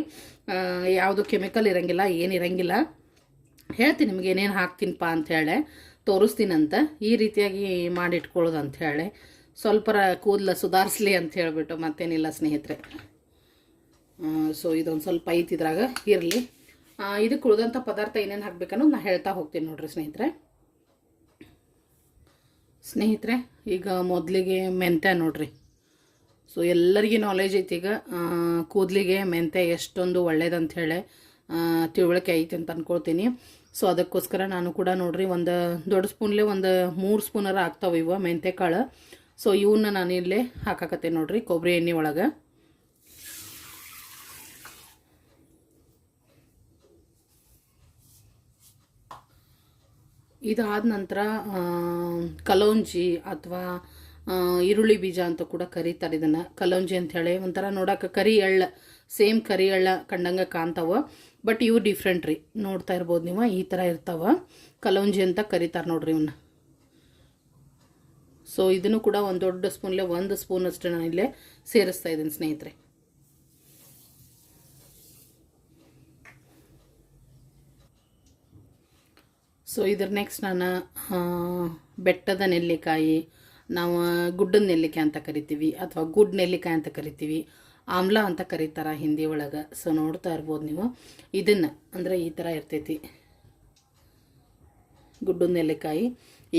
ಯಾವುದು ಕೆಮಿಕಲ್ ಇರಂಗಿಲ್ಲ, ಏನು ಇರಂಗಿಲ್ಲ. ಹೇಳ್ತೀನಿ ನಿಮ್ಗೆ ಏನೇನು ಹಾಕ್ತೀನಪ್ಪ ಅಂತ ಹೇಳಿ, ತೋರಿಸ್ತೀನಂತ. ಈ ರೀತಿಯಾಗಿ ಮಾಡಿಟ್ಕೊಳ್ಳೋದು ಅಂತ ಹೇಳಿ. ಸ್ವಲ್ಪರ ಕೂದಲ ಸುಧಾರಿಸ್ಲಿ ಅಂತ ಹೇಳಿಬಿಟ್ಟು ಮತ್ತೇನಿಲ್ಲ ಸ್ನೇಹಿತರೆ. ಸೊ ಇದೊಂದು ಸ್ವಲ್ಪ ಐತಿದ್ರಾಗ ಇರಲಿ. ಇದಕ್ಕೆ ಉಳಿದಂಥ ಪದಾರ್ಥ ಏನೇನು ಹಾಕ್ಬೇಕನ್ನೋದು ನಾನು ಹೇಳ್ತಾ ಹೋಗ್ತೀನಿ ನೋಡ್ರಿ ಸ್ನೇಹಿತರೆ. ಸ್ನೇಹಿತರೆ, ಈಗ ಮೊದಲಿಗೆ ಮೆಂತ್ಯ ನೋಡ್ರಿ. ಸೊ ಎಲ್ಲರಿಗೂ ನಾಲೆಜ್ ಐತಿ ಈಗ. ಕೂದಲಿಗೆ ಮೆಂತ್ಯ ಎಷ್ಟೊಂದು ಒಳ್ಳೇದಂಥೇಳಿ ತಿಳುವಳಿಕೆ ಐತಿ ಅಂತ ಅಂದ್ಕೊಳ್ತೀನಿ ಸೊ ಅದಕ್ಕೋಸ್ಕರ ನಾನು ಕೂಡ ನೋಡ್ರಿ ಒಂದು ದೊಡ್ಡ ಸ್ಪೂನ್ಲೆ ಒಂದು ಮೂರು ಸ್ಪೂನರ ಆಗ್ತಾವೆ ಇವ ಮೆಂತ್ಯ ಕಾಳು ಸೊ ಇವನ್ನ ನಾನು ಇಲ್ಲೇ ಹಾಕಾಕತ್ತೆ ನೋಡ್ರಿ, ಕೊಬ್ಬರಿ ಎಣ್ಣೆ ಒಳಗೆ. ಇದಾದ ನಂತರ ಕಲೌಂಜಿ ಅಥವಾ ಈರುಳ್ಳಿ ಬೀಜ ಅಂತ ಕೂಡ ಕರೀತಾರೆ ಇದನ್ನು. ಕಲೌಂಜಿ ಅಂತ ಹೇಳಿ ಒಂಥರ ನೋಡೋಕೆ ಕರಿ ಎಳ್ಳ, ಸೇಮ್ ಕರಿ ಎಳ್ಳ ಕಂಡಂಗೆ ಕಾಣ್ತಾವ. ಬಟ್ ಇವು ಡಿಫ್ರೆಂಟ್ ರೀ. ನೋಡ್ತಾ ಇರ್ಬೋದು ನೀವು, ಈ ಥರ ಇರ್ತಾವ. ಕಲೌಂಜಿ ಅಂತ ಕರೀತಾರೆ ನೋಡ್ರಿ ಇವನ್ನ ಸೊ ಇದನ್ನು ಕೂಡ ಒಂದು ದೊಡ್ಡ ಸ್ಪೂನ್ಲೆ ಒಂದು ಸ್ಪೂನ್ ಅಷ್ಟು ನಾನು ಇಲ್ಲೇ ಸೇರಿಸ್ತಾ ಇದ್ದೀನಿ ಸ್ನೇಹಿತರೆ. ಸೊ ಇದ್ರ ನೆಕ್ಸ್ಟ್ ನಾನು ಬೆಟ್ಟದ ನೆಲ್ಲಿಕಾಯಿ, ನಾವು ಗುಡ್ಡದ ನೆಲ್ಲಿಕಾಯಿ ಅಂತ ಕರಿತೀವಿ, ಅಥವಾ ಗುಡ್ ನೆಲ್ಲಿಕಾಯಿ ಅಂತ ಕರಿತೀವಿ, ಆಮ್ಲ ಅಂತ ಕರೀತಾರೆ ಹಿಂದಿ ಒಳಗೆ. ಸೊ ನೋಡ್ತಾ ಇರ್ಬೋದು ನೀವು. ಇದನ್ನು, ಅಂದರೆ ಈ ಥರ ಇರ್ತೈತಿ. ಗುಡ್ಡದ ನೆಲ್ಲಿಕಾಯಿ.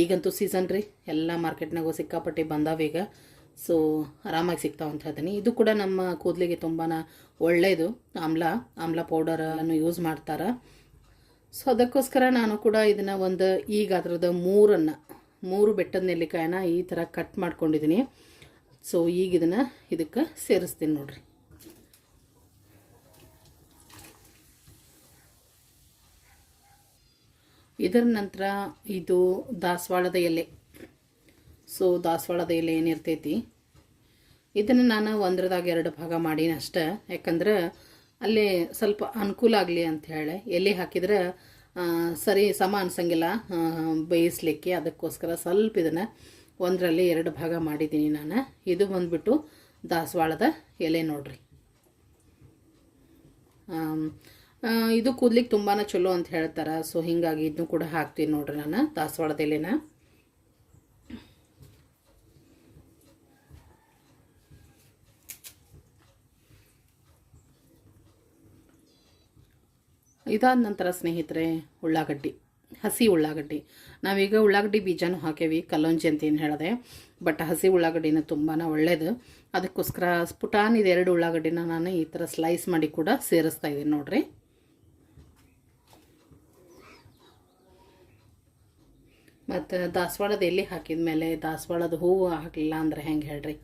ಈಗಂತೂ ಸೀಸನ್ ರೀ. ಎಲ್ಲ ಮಾರ್ಕೆಟ್ನಾಗೂ ಸಿಕ್ಕಾಪಟ್ಟೆ ಬಂದಾವೀಗ ಸೊ ಆರಾಮಾಗಿ ಸಿಗ್ತಾವ ಅಂತ ಹೇಳ್ತೀನಿ. ಇದು ಕೂಡ ನಮ್ಮ ಕೂದಲಿಗೆ ತುಂಬಾ ಒಳ್ಳೆಯದು ಆಮ್ಲ ಆಮ್ಲ ಪೌಡರನ್ನು ಯೂಸ್ ಮಾಡ್ತಾರೆ. ಸೊ ಅದಕ್ಕೋಸ್ಕರ ನಾನು ಕೂಡ ಇದನ್ನು ಒಂದು ಈಗ ಅದ್ರದ್ದು ಮೂರನ್ನು, ಮೂರು ಬೆಟ್ಟದ ನೆಲ್ಲಿಕಾಯನ್ನ ಈ ಥರ ಕಟ್ ಮಾಡ್ಕೊಂಡಿದ್ದೀನಿ ಸೊ ಈಗ ಇದನ್ನು ಇದಕ್ಕೆ ಸೇರಿಸ್ತೀನಿ ನೋಡ್ರಿ. ಇದರ ನಂತರ ಇದು ದಾಸವಾಳದ ಎಲೆ. ಸೊ ದಾಸವಾಳದ ಎಲೆ ಏನಿರ್ತೈತಿ? ಇದನ್ನು ನಾನು ಒಂದ್ರದಾಗ ಎರಡು ಭಾಗ ಮಾಡೀನಿ ಅಷ್ಟೆ. ಯಾಕಂದ್ರೆ ಅಲ್ಲಿ ಸ್ವಲ್ಪ ಅನುಕೂಲ ಆಗಲಿ ಅಂತ ಹೇಳಿ ಎಲೆ ಹಾಕಿದ್ರೆ ಸರಿ ಸಮ ಅನ್ಸಂಗಿಲ್ಲ ಬೇಯಿಸ್ಲಿಕ್ಕೆ. ಅದಕ್ಕೋಸ್ಕರ ಸ್ವಲ್ಪ ಇದನ್ನು ಒಂದರಲ್ಲಿ ಎರಡು ಭಾಗ ಮಾಡಿದ್ದೀನಿ ನಾನು. ಇದು ಬಂದುಬಿಟ್ಟು ದಾಸವಾಳದ ಎಲೆ ನೋಡ್ರಿ. ಇದು ಕೂದಲಿಗೆ ತುಂಬಾ ಚಲೋ ಅಂತ ಹೇಳ್ತಾರೆ. ಸೊ ಹಿಂಗಾಗಿ ಇದನ್ನು ಕೂಡ ಹಾಕ್ತೀನಿ ನೋಡ್ರಿ ನಾನು ದಾಸವಾಳದ ಎಲೆನ ಇದಾದ ನಂತರ ಸ್ನೇಹಿತರೆ, ಉಳ್ಳಾಗಡ್ಡಿ, ಹಸಿ ಉಳ್ಳಾಗಡ್ಡಿ. ನಾವೀಗ ಉಳ್ಳಾಗಡ್ಡಿ ಬೀಜನೂ ಹಾಕೇವಿ, ಕಲ್ಲೊಂಜಿ ಅಂತ ಏನು ಹೇಳಿದೆ, ಬಟ್ ಹಸಿ ಉಳ್ಳಾಗಡ್ಡಿನ ತುಂಬಾ ಒಳ್ಳೇದು. ಅದಕ್ಕೋಸ್ಕರ ಪುಟಾನ್ ಇದು ಎರಡು ಉಳ್ಳಾಗಡ್ಡಿನ ನಾನು ಈ ಥರ ಸ್ಲೈಸ್ ಮಾಡಿ ಕೂಡ ಸೇರಿಸ್ತಾ ಇದ್ದೀನಿ ನೋಡ್ರಿ. ಮತ್ತು ದಾಸವಾಳದ ಎಲ್ಲಿ ಹಾಕಿದ ಮೇಲೆ ದಾಸವಾಳದ ಹೂವು ಹಾಕಲಿಲ್ಲ ಅಂದ್ರೆ ಹೆಂಗೆ ಹೇಳ್ರಿ?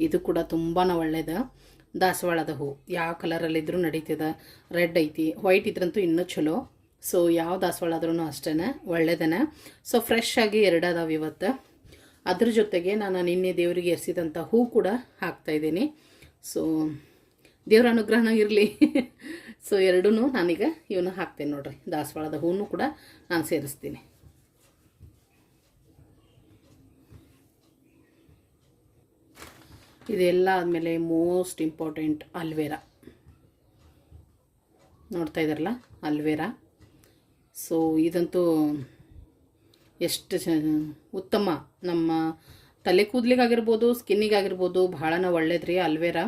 ಇದು ಕೂಡ ತುಂಬಾ ಒಳ್ಳೇದು. ದಾಸವಾಳದ ಹೂವು ಯಾವ ಕಲರಲ್ಲಿದ್ದರೂ ನಡೀತದೆ. ರೆಡ್ ಐತಿ ವೈಟ್ ಇದ್ರಂತೂ ಇನ್ನೂ ಚಲೋ. ಸೊ ಯಾವ ದಾಸವಾಳ ಆದ್ರೂ ಅಷ್ಟೇ ಒಳ್ಳೇದನ. ಸೊ ಫ್ರೆಶ್ ಆಗಿ ಅದಾವೆ ಇವತ್ತು. ಅದ್ರ ಜೊತೆಗೆ ನಾನು ನಿನ್ನೆ ದೇವರಿಗೆ ಎರಿಸಿದಂಥ ಹೂ ಕೂಡ ಹಾಕ್ತಾ ಇದ್ದೀನಿ. ಸೊ ದೇವರ ಅನುಗ್ರಹನೂ ಇರಲಿ. ಸೊ ಎರಡೂ ನಾನೀಗ ಇವನು ಹಾಕ್ತೇನೆ ನೋಡ್ರಿ. ದಾಸವಾಳದ ಹೂನು ಕೂಡ ನಾನು ಸೇರಿಸ್ತೀನಿ. ಇದೆಲ್ಲ ಆದಮೇಲೆ ಮೋಸ್ಟ್ ಇಂಪಾರ್ಟೆಂಟ್ ಅಲ್ವೇರಾ? ನೋಡ್ತಾ ಇದ್ದಾರಲ್ಲ, ಅಲ್ವೇರಾ? ಸೊ ಇದಂತೂ ಎಷ್ಟು ಉತ್ತಮ. ನಮ್ಮ ತಲೆ ಕೂದಲಿಗಾಗಿರ್ಬೋದು, ಸ್ಕಿನ್ನಿಗಾಗಿರ್ಬೋದು ಭಾಳನ ಒಳ್ಳೇದ್ರಿ, ಅಲ್ವೇರಾ?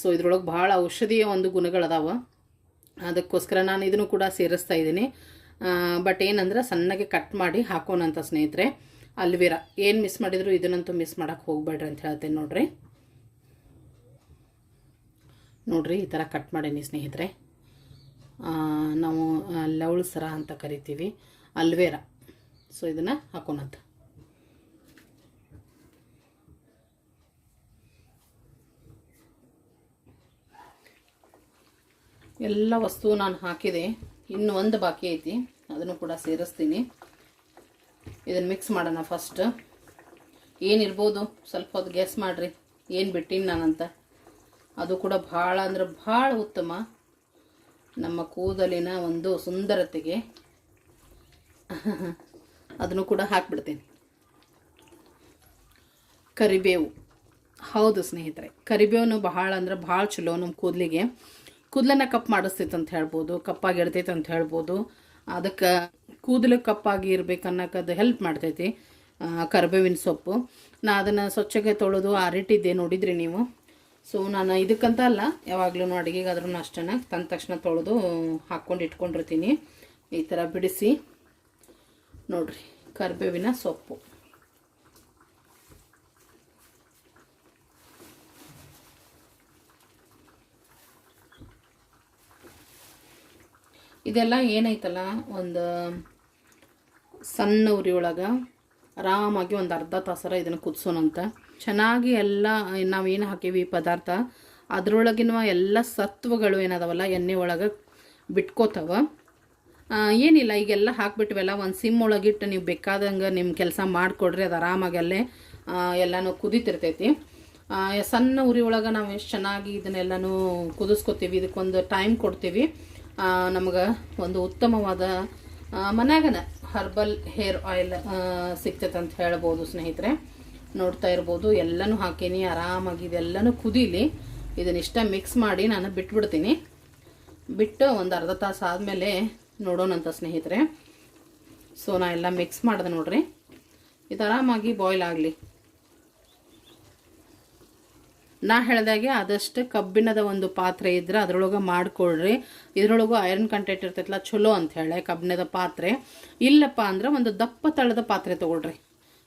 ಸೊ ಇದ್ರೊಳಗೆ ಭಾಳ ಔಷಧೀಯ ಒಂದು ಗುಣಗಳದಾವ. ಅದಕ್ಕೋಸ್ಕರ ನಾನು ಇದನ್ನು ಕೂಡ ಸೇರಿಸ್ತಾ ಇದ್ದೀನಿ. ಬಟ್ ಏನಂದ್ರೆ ಸಣ್ಣಗೆ ಕಟ್ ಮಾಡಿ ಹಾಕೋಣಂತ ಸ್ನೇಹಿತರೆ, ಅಲ್ವೇರಾ? ಏನು ಮಿಸ್ ಮಾಡಿದ್ರು ಇದನ್ನಂತೂ ಮಿಸ್ ಮಾಡೋಕ್ಕೆ ಹೋಗ್ಬೇಡ್ರಿ ಅಂತ ಹೇಳ್ತೇನೆ ನೋಡ್ರಿ. ನೋಡ್ರಿ ಈ ಥರ ಕಟ್ ಮಾಡೀನಿ ಸ್ನೇಹಿತರೆ. ನಾವು ಲವಳು ಸರ ಅಂತ ಕರಿತೀವಿ, ಅಲ್ವೇರ? ಸೊ ಇದನ್ನು ಹಾಕೋಣಂತ ಎಲ್ಲ ವಸ್ತು ನಾನು ಹಾಕಿದೆ. ಇನ್ನು ಒಂದು ಬಾಕಿ ಐತಿ. ಅದನ್ನು ಕೂಡ ಸೇರಿಸ್ತೀನಿ. ಇದನ್ನು ಮಿಕ್ಸ್ ಮಾಡೋಣ ಫಸ್ಟ್ ಏನಿರ್ಬೋದು ಸ್ವಲ್ಪ ಹೊತ್ತು ಗ್ಯಾಸ್ ಮಾಡಿರಿ. ಏನು ಬಿಟ್ಟಿನಿ ನಾನಂತ? ಅದು ಕೂಡ ಭಾಳ ಅಂದ್ರೆ ಭಾಳ ಉತ್ತಮ. ನಮ್ಮ ಕೂದಲಿನ ಒಂದು ಸುಂದರತೆಗೆ ಅದನ್ನು ಕೂಡ ಹಾಕ್ಬಿಡ್ತೇನೆ. ಕರಿಬೇವು. ಹೌದು ಸ್ನೇಹಿತರೆ ಕರಿಬೇವನ್ನು ಬಹಳ ಅಂದ್ರೆ ಭಾಳ ಚಲೋ ನಮ್ಮ ಕೂದಲಿಗೆ. ಕೂದಲನ್ನ ಕಪ್ ಮಾಡಿಸ್ತೈತೆ ಅಂತ ಹೇಳ್ಬೋದು, ಕಪ್ಪಾಗಿ ಇಡ್ತೈತೆ ಅಂತ ಹೇಳ್ಬೋದು. ಅದಕ್ಕೆ ಕೂದಲು ಕಪ್ಪಾಗಿ ಇರ್ಬೇಕು ಅನ್ನೋಕೆ ಅದು ಹೆಲ್ಪ್ ಮಾಡ್ತೈತಿ ಕರಿಬೇವಿನ ಸೊಪ್ಪು. ನಾ ಅದನ್ನು ಸ್ವಚ್ಛಗೆ ತೊಳೆದು ಆರಿಟ್ಟಿದ್ದೆ ನೋಡಿದ್ರಿ ನೀವು? ಸೊ ನಾನು ಇದಕ್ಕಂತ ಅಲ್ಲ, ಯಾವಾಗಲೂ ಅಡುಗೆಗಾದ್ರೂ ಅಷ್ಟೇ ತಂದ ತಕ್ಷಣ ತೊಳೆದು ಹಾಕ್ಕೊಂಡು ಇಟ್ಕೊಂಡಿರ್ತೀನಿ. ಈ ಥರ ಬಿಡಿಸಿ. ನೋಡ್ರಿ, ಕರಿಬೇವಿನ ಸೊಪ್ಪು. ಇದೆಲ್ಲ ಏನೈತಲ್ಲ, ಒಂದು ಸಣ್ಣ ಉರಿ ಒಳಗೆ ಆರಾಮಾಗಿ ಒಂದು ಅರ್ಧ ತಾಸರ ಇದನ್ನು ಕುದಿಸೋಣಂತ. ಚೆನ್ನಾಗಿ ಎಲ್ಲ ನಾವೇನು ಹಾಕೀವಿ ಪದಾರ್ಥ ಅದರೊಳಗಿನ ಎಲ್ಲ ಸತ್ವಗಳು ಏನದವಲ್ಲ ಎಣ್ಣೆ ಒಳಗೆ ಬಿಟ್ಕೋತಾವ. ಏನಿಲ್ಲ ಈಗೆಲ್ಲ ಹಾಕ್ಬಿಟ್ವೆಲ್ಲ ಒಂದು ಸಿಮ್ ಒಳಗಿಟ್ಟು ನೀವು ಬೇಕಾದಂಗೆ ನಿಮ್ಮ ಕೆಲಸ ಮಾಡಿಕೊಡ್ರಿ ಅದು ಆರಾಮಾಗಿ ಅಲ್ಲೇ ಆ, ಎಲ್ಲನೂ ಕುದೀತಿರ್ತೈತಿ. ಸಣ್ಣ ಉರಿ ಒಳಗೆ ನಾವು ಎಷ್ಟು ಚೆನ್ನಾಗಿ ಇದನ್ನೆಲ್ಲನೂ ಕುದಿಸ್ಕೊತೀವಿ ಇದಕ್ಕೊಂದು ಟೈಮ್ ಕೊಡ್ತೀವಿ. ನಮ್ಗೆ ಒಂದು ಉತ್ತಮವಾದ ಮನ್ಯಾಗನ ಹರ್ಬಲ್ ಹೇರ್ ಆಯಿಲ್ ಸಿಗ್ತೈತೆ ಅಂತ ಹೇಳ್ಬೋದು ಸ್ನೇಹಿತರೆ. ನೋಡ್ತಾ ಇರ್ಬೋದು. ಎಲ್ಲನೂ ಹಾಕೀನಿ, ಆರಾಮಾಗಿ ಇದೆಲ್ಲನೂ ಕುದೀಲಿ. ಇದನ್ನಿಷ್ಟ ಮಿಕ್ಸ್ ಮಾಡಿ ನಾನು ಬಿಟ್ಬಿಡ್ತೀನಿ. ಬಿಟ್ಟು ಒಂದು ಅರ್ಧ ತಾಸು ಆದಮೇಲೆ ನೋಡೋಣಂತ ಸ್ನೇಹಿತರೆ. ಸೊ ನಾ ಎಲ್ಲ ಮಿಕ್ಸ್ ಮಾಡಿದೆ ನೋಡ್ರಿ. ಇದು ಆರಾಮಾಗಿ ಬಾಯ್ಲ್ ಆಗಲಿ. ನಾ ಹೇಳ್ದಾಗೆ ಆದಷ್ಟು ಕಬ್ಬಿಣದ ಒಂದು ಪಾತ್ರೆ ಇದ್ರೆ ಅದ್ರೊಳಗೆ ಮಾಡ್ಕೊಳ್ರಿ. ಇದ್ರೊಳಗೂ ಐರನ್ ಕಂಟೆಂಟ್ ಇರ್ತೈತಲ್ಲ, ಚಲೋ ಅಂತ ಹೇಳಿ ಕಬ್ಬಿಣದ ಪಾತ್ರೆ. ಇಲ್ಲಪ್ಪ ಅಂದ್ರೆ ಒಂದು ದಪ್ಪ ತಳದ ಪಾತ್ರೆ ತೊಗೊಳ್ರಿ.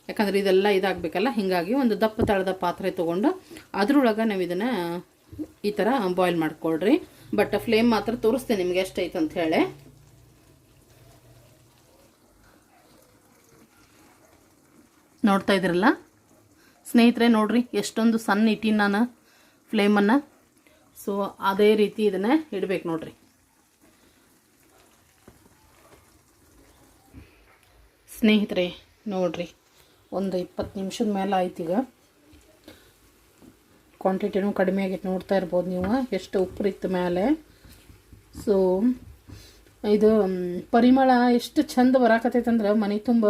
ಯಾಕಂದ್ರೆ ಇದೆಲ್ಲ ಇದಾಗಬೇಕಲ್ಲ, ಹೀಗಾಗಿ ಒಂದು ದಪ್ಪ ತಳದ ಪಾತ್ರೆ ತೊಗೊಂಡು ಅದರೊಳಗೆ ನಾವು ಇದನ್ನು ಈ ಥರ ಬಾಯ್ಲ್ ಮಾಡ್ಕೊಳ್ರಿ. ಬಟ್ ಫ್ಲೇಮ್ ಮಾತ್ರ ತೋರಿಸ್ತೇನೆ ನಿಮ್ಗೆ ಎಷ್ಟೈತೆ ಅಂತ ಹೇಳಿ. ನೋಡ್ತಾ ಇದ್ರಲ್ಲ ಸ್ನೇಹಿತರೆ, ನೋಡ್ರಿ ಎಷ್ಟೊಂದು ಸಣ್ಣ ಇಟ್ಟಿನ ನಾನು ಫ್ಲೇಮನ್ನು ಸೊ ಅದೇ ರೀತಿ ಇದನ್ನು ಇಡಬೇಕು ನೋಡ್ರಿ. ಸ್ನೇಹಿತರೆ, ನೋಡ್ರಿ. ಒಂದು ಇಪ್ಪತ್ತು ನಿಮಿಷದ ಮೇಲೆ ಆಯ್ತು ಈಗ. ಕ್ವಾಂಟಿಟಿನೂ ಕಡಿಮೆ ಆಗೈತೆ ನೋಡ್ತಾ ಇರ್ಬೋದು ನೀವು. ಎಷ್ಟು ಉಪ್ಪರಿತ್ತು ಮೇಲೆ. ಸೊ ಇದು ಪರಿಮಳ ಎಷ್ಟು ಚಂದ ಬರಾಕತ್ತೈತೆ ಅಂದ್ರೆ ಮನೆ ತುಂಬ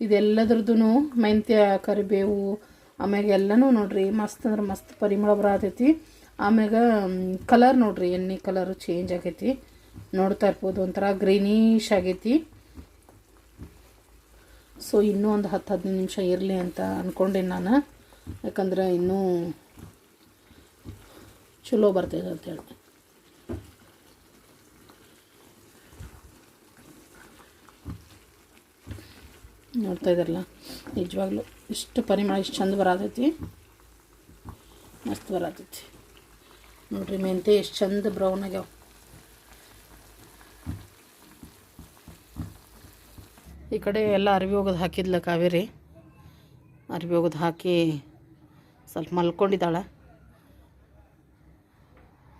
ಇದೆಲ್ಲದ್ರದ್ದು ಮೆಂತ್ಯ, ಕರಿಬೇವು, ಆಮ್ಯಾಗ ಎಲ್ಲನೂ ನೋಡ್ರಿ, ಮಸ್ತ್ ಅಂದ್ರೆ ಮಸ್ತ್ ಪರಿಮಳ ಬರಾತೈತಿ ಆಮ್ಯಾಗ ಕಲರ್ ನೋಡ್ರಿ, ಎಣ್ಣೆ ಕಲರ್ ಚೇಂಜ್ ಆಗೈತಿ. ನೋಡ್ತಾ ಇರ್ಬೋದು ಒಂಥರ ಗ್ರೀನಿಶ್ ಆಗೈತಿ. ಸೊ ಇನ್ನೂ ಒಂದು ಹತ್ತು, ಹದಿನೈದು ನಿಮಿಷ ಇರಲಿ ಅಂತ ಅಂದ್ಕೊಂಡೆ ನಾನು. ಯಾಕಂದ್ರೆ ಇನ್ನೂ ಚಲೋ ಬರ್ತೈತೆ ಅಂತೇಳಿ ನೋಡ್ತಾ ಇದ್ದಾರಲ್ಲ? ನಿಜವಾಗ್ಲೂ ಇಷ್ಟು ಪರಿಮಳ, ಇಷ್ಟು ಚಂದ ಬರತೈತಿ. ಮಸ್ತ್ ಬರತೈತಿ. ನೋಡ್ರಿ ಮೆಂತೆ ಎಷ್ಟು ಚಂದ ಬ್ರೌನ್ ಆಗ್ಯಾವ. ಈ ಕಡೆ ಎಲ್ಲ ಅರ್ವಿ ಹೋಗೋದು ಹಾಕಿದ್ಲ ಕಾವೇರಿ. ಅರ್ವಿ ಹೋಗೋದು ಹಾಕಿ ಸ್ವಲ್ಪ ಮಲ್ಕೊಂಡಿದ್ದಾಳೆ.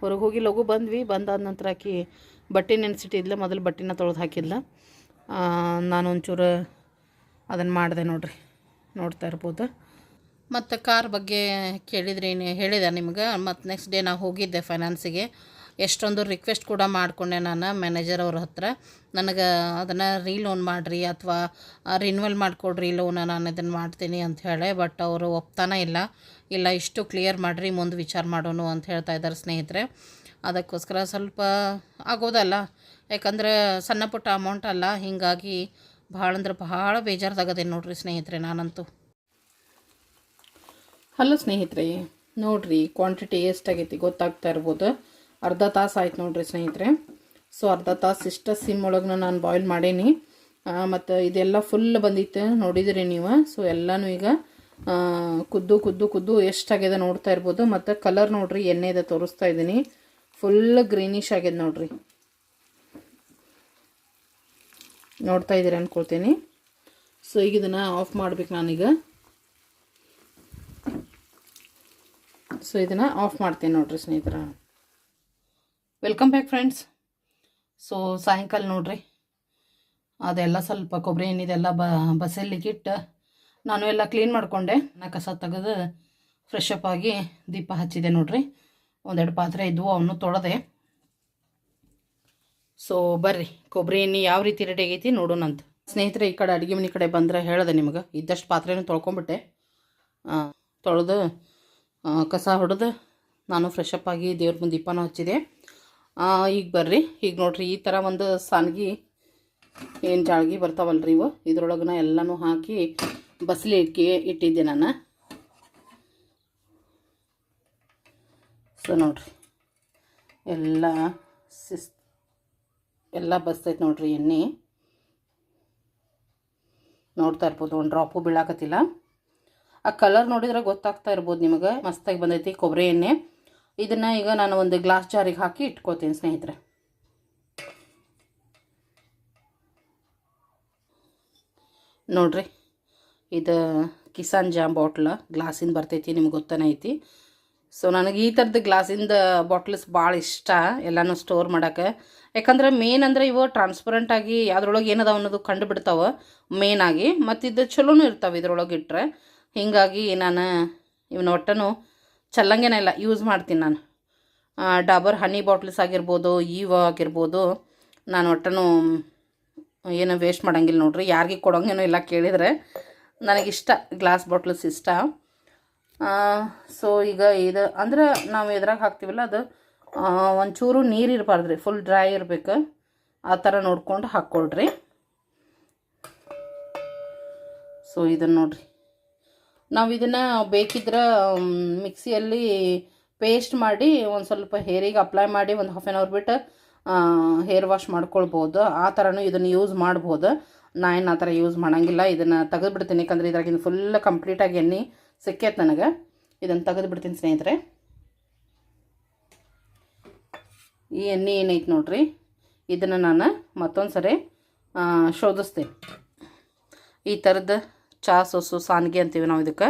ಹೊರಗೆ ಹೋಗಿ ಲಘು ಬಂದ್ವಿ. ಬಂದಾದ ನಂತರ ಆಕಿ ಬಟ್ಟೆ ನೆನೆಸಿಟ್ಟಿದ್ಲ ಮೊದಲು ಬಟ್ಟೆನ ತೊಳೆದು ಹಾಕಿದ್ಲ. ಆ, ನಾನು ಒಂಚೂರು ಅದನ್ನು ಮಾಡಿದೆ ನೋಡ್ರಿ ನೋಡ್ತಾ ಇರ್ಬೋದು. ಮತ್ತು ಕಾರ್ ಬಗ್ಗೆ ಕೇಳಿದ್ರಿ ಹೇಳಿದೆ ನಿಮ್ಗೆ? ಮತ್ತು ನೆಕ್ಸ್ಟ್ ಡೇ ನಾವು ಹೋಗಿದ್ದೆ ಫೈನಾನ್ಸಿಗೆ ಎಷ್ಟೊಂದು ರಿಕ್ವೆಸ್ಟ್ ಕೂಡ ಮಾಡಿಕೊಂಡೆ ನಾನು ಮ್ಯಾನೇಜರ್ ಅವ್ರ ಹತ್ರ. ನನಗೆ ಅದನ್ನು ರೀಲೋನ್ ಮಾಡಿರಿ ಅಥವಾ ರಿನ್ಯೂವಲ್ ಮಾಡಿಕೊಡ್ರಿ ಲೋನ ನಾನು ಇದನ್ನು ಮಾಡ್ತೀನಿ ಅಂತ ಹೇಳಿ ಬಟ್ ಅವರು ಒಪ್ತಾನೆ ಇಲ್ಲ. ಇಲ್ಲ, ಇಷ್ಟು ಕ್ಲಿಯರ್ ಮಾಡಿರಿ, ಮುಂದೆ ವಿಚಾರ ಮಾಡೋನು ಅಂತ ಹೇಳ್ತಾ ಇದ್ದಾರೆ ಸ್ನೇಹಿತರೆ. ಅದಕ್ಕೋಸ್ಕರ ಸ್ವಲ್ಪ ಆಗೋದಲ್ಲ. ಯಾಕಂದ್ರೆ ಸಣ್ಣ ಪುಟ್ಟ ಅಮೌಂಟ್ ಅಲ್ಲ, ಹೀಗಾಗಿ ಭಾಳ ಅಂದ್ರೆ ಭಾಳ ಬೇಜಾರ್ದಾಗದೇನು ನೋಡ್ರಿ ಸ್ನೇಹಿತರೆ ನಾನಂತೂ. ಹಲೋ ಸ್ನೇಹಿತರೆ, ನೋಡಿರಿ ಕ್ವಾಂಟಿಟಿ ಎಷ್ಟಾಗೈತಿ ಗೊತ್ತಾಗ್ತಾ ಇರ್ಬೋದು. ಅರ್ಧ ತಾಸು ಆಯ್ತು ನೋಡ್ರಿ ಸ್ನೇಹಿತರೆ. ಸೊ ಅರ್ಧ ತಾಸು ಇಷ್ಟ ಸಿಮ್ ಒಳಗೆ ನಾನು ಬಾಯ್ಲ್ ಮಾಡೀನಿ. ಮತ್ತು ಇದೆಲ್ಲ ಫುಲ್ ಬಂದಿತ್ತು ನೋಡಿದಿರಿ ನೀವು. ಸೊ ಎಲ್ಲನೂ ಈಗ ಕುದ್ದು ಕುದ್ದು ಕುದ್ದು ಕುದ್ದು ಎಷ್ಟಾಗಿದೆ ನೋಡ್ತಾ ಇರ್ಬೋದು. ಮತ್ತು ಕಲರ್ ನೋಡ್ರಿ, ಎಣ್ಣೆದ ತೋರಿಸ್ತಾ ಇದ್ದೀನಿ. ಫುಲ್ ಗ್ರೀನಿಶ್ ಆಗ್ಯದ ನೋಡ್ರಿ. ನೋಡ್ತಾ ಇದ್ದೀರಿ ಅಂದ್ಕೊಳ್ತೀನಿ ಸೊ ಈಗ ಇದನ್ನು ಆಫ್ ಮಾಡ್ಬೇಕು ನಾನೀಗ. ಸೊ ಇದನ್ನು ಆಫ್ ಮಾಡ್ತೀನಿ ನೋಡ್ರಿ ಸ್ನೇಹಿತರ. ವೆಲ್ಕಮ್ ಬ್ಯಾಕ್ ಫ್ರೆಂಡ್ಸ್ ಸೊ ಸಾಯಂಕಾಲ ನೋಡ್ರಿ. ಅದೆಲ್ಲ ಸ್ವಲ್ಪ ಕೊಬ್ಬರಿ ಎಣ್ಣಿದೆಲ್ಲ ಬ ಬಸಲ್ಲಿಗೆ ಇಟ್ಟು ನಾನು ಎಲ್ಲ ಕ್ಲೀನ್ ಮಾಡಿಕೊಂಡೆ. ನಾ ಕಸ ತೆಗೆದು ಫ್ರೆಶ್ ಅಪ್ ಆಗಿ ದೀಪ ಹಚ್ಚಿದೆ ನೋಡ್ರಿ. ಒಂದೆರಡು ಪಾತ್ರೆ ಇದ್ವು ಅವನು ತೊಳೆದೆ. ಸೊ ಬರ್ರಿ. ಕೊಬ್ಬರಿ ಎಣ್ಣೆ ಯಾವ ರೀತಿ ರೆಡಿ ಆಗೈತಿ ನೋಡೋಣಂತ ಸ್ನೇಹಿತರೆ, ಈ ಕಡೆ ಅಡುಗೆ ಮನೆ ಕಡೆ ಬಂದರೆ ಹೇಳಿದೆ ನಿಮಗೆ. ಇದ್ದಷ್ಟು ಪಾತ್ರೆನೂ ತೊಳ್ಕೊಂಬಿಟ್ಟೆ. ತೊಳೆದು ಕಸ ಹೊಡೆದು ನಾನು ಫ್ರೆಶ್ ಅಪ್ ಆಗಿ ದೇವ್ರ ಮುಂದೆ ದೀಪನೂ ಹಚ್ಚಿದೆ. ಈಗ ಬರ್ರಿ. ಈಗ ನೋಡ್ರಿ, ಈ ಥರ ಒಂದು ಸಾನ್ಗಿ ಏನು ಜಾಳ್ಗಿ ಬರ್ತಾವಲ್ರಿ ಇವು. ಇದ್ರೊಳಗನ ಎಲ್ಲನೂ ಹಾಕಿ ಬಸ್ಲಿ ಇಕ್ಕಿ ಇಟ್ಟಿದ್ದೆ ನಾನು. ಸೊ ನೋಡ್ರಿ. ಎಲ್ಲ ಸಿಸ್, ಎಲ್ಲ ಬಸ್ತೈತೆ ನೋಡ್ರಿ ಎಣ್ಣೆ. ನೋಡ್ತಾ ಇರ್ಬೋದು, ಒಂದು ಡ್ರಾಪು ಬೀಳಾಕತ್ತಿಲ್ಲ. ಆ ಕಲರ್ ನೋಡಿದ್ರೆ ಗೊತ್ತಾಗ್ತಾ ಇರ್ಬೋದು ನಿಮಗೆ. ಮಸ್ತಾಗಿ ಬಂದೈತಿ ಕೊಬ್ಬರಿ ಎಣ್ಣೆ. ಇದನ್ನು ಈಗ ನಾನು ಒಂದು ಗ್ಲಾಸ್ ಜಾರಿಗೆ ಹಾಕಿ ಇಟ್ಕೋತೀನಿ ಸ್ನೇಹಿತರೆ. ನೋಡ್ರಿ, ಇದು ಕಿಸಾನ್ ಜಾಮ್ ಬಾಟ್ಲ ಗ್ಲಾಸಿಂದ ಬರ್ತೈತಿ, ನಿಮ್ಗೆ ಗೊತ್ತಾನೆ ಐತಿ. ಸೊ ನನಗೆ ಈ ಥರದ ಗ್ಲಾಸಿಂದ ಬಾಟ್ಲ್ಸ್ ಭಾಳ ಇಷ್ಟ, ಎಲ್ಲನೂ ಸ್ಟೋರ್ ಮಾಡೋಕೆ. ಯಾಕಂದ್ರೆ ಮೇನ್ ಅಂದರೆ ಇವು ಟ್ರಾನ್ಸ್ಪರೆಂಟ್ ಆಗಿ ಅದ್ರೊಳಗೆ ಏನದ ಅನ್ನೋದು ಕಂಡು ಬಿಡ್ತಾವೆ ಮೇನಾಗಿ ಮತ್ತು ಇದು ಚಲೋನೂ ಇರ್ತಾವೆ ಇದ್ರೊಳಗೆ ಇಟ್ಟರೆ ಹೀಗಾಗಿ ನಾನು ಇವನ್ನ ಒಟ್ಟನು ಚಲ್ಲಂಗೆನೇ ಇಲ್ಲ ಯೂಸ್ ಮಾಡ್ತೀನಿ ನಾನು. ಡಾಬರ್ ಹನಿ ಬಾಟ್ಲ್ಸ್ ಆಗಿರ್ಬೋದು, ಈವ ಆಗಿರ್ಬೋದು, ನಾನು ಒಟ್ಟನು ಏನು ವೇಸ್ಟ್ ಮಾಡೋಂಗಿಲ್ಲ ನೋಡ್ರಿ. ಯಾರಿಗೆ ಕೊಡೋಂಗೇನೂ ಇಲ್ಲ ಕೇಳಿದರೆ ನನಗಿಷ್ಟ ಗ್ಲಾಸ್ ಬಾಟ್ಲ್ಸ್ ಇಷ್ಟ. ಸೊ ಈಗ ಇದು, ಅಂದ್ರೆ ನಾವು ಎದ್ರಾಗ ಹಾಕ್ತೀವಲ್ಲ ಅದು ಒಂಚೂರು ನೀರು ಇರಬಾರ್ದು ರೀ ಫುಲ್ ಡ್ರೈ ಇರಬೇಕು. ಆ ಥರ ನೋಡ್ಕೊಂಡು ಹಾಕ್ಕೊಳ್ರಿ ಸೊ ಇದನ್ನು ನೋಡ್ರಿ. ನಾವು ಇದನ್ನು ಬೇಕಿದ್ರೆ ಮಿಕ್ಸಿಯಲ್ಲಿ ಪೇಸ್ಟ್ ಮಾಡಿ ಒಂದು ಸ್ವಲ್ಪ ಹೇರಿಗೆ ಅಪ್ಲೈ ಮಾಡಿ ಒಂದು ಹಾಫ್ ಆನ್ ಅವರ್ ಬಿಟ್ಟು ಹೇರ್ ವಾಶ್ ಮಾಡ್ಕೊಳ್ಬೋದು. ಆ ಥರನೂ ಇದನ್ನು ಯೂಸ್ ಮಾಡ್ಬೋದು. ನಾ ಏನು ಆ ಥರ ಯೂಸ್ ಮಾಡೋಂಗಿಲ್ಲ. ಇದನ್ನು ತೆಗೆದುಬಿಡ್ತೀನಿ. ಯಾಕಂದರೆ ಇದ್ರಾಗಿಂದ ಫುಲ್ ಕಂಪ್ಲೀಟಾಗಿ ಎಣ್ಣೆ ಸಿಕ್ಕೈತೆ ನನಗೆ. ಇದನ್ನು ತೆಗೆದುಬಿಡ್ತೀನಿ ಸ್ನೇಹಿತರೆ. ಈ ಎಣ್ಣೆ ಏನೈತೆ ನೋಡ್ರಿ? ಇದನ್ನು ನಾನು ಮತ್ತೊಂದು ಸರಿ ಶೋಧಿಸ್ತೀನಿ. ಈ ಥರದ್ದು ಚಾ ಸೊಸು, ಸಾನಿಗೆ ಅಂತೀವಿ ನಾವು ಇದಕ್ಕೆ.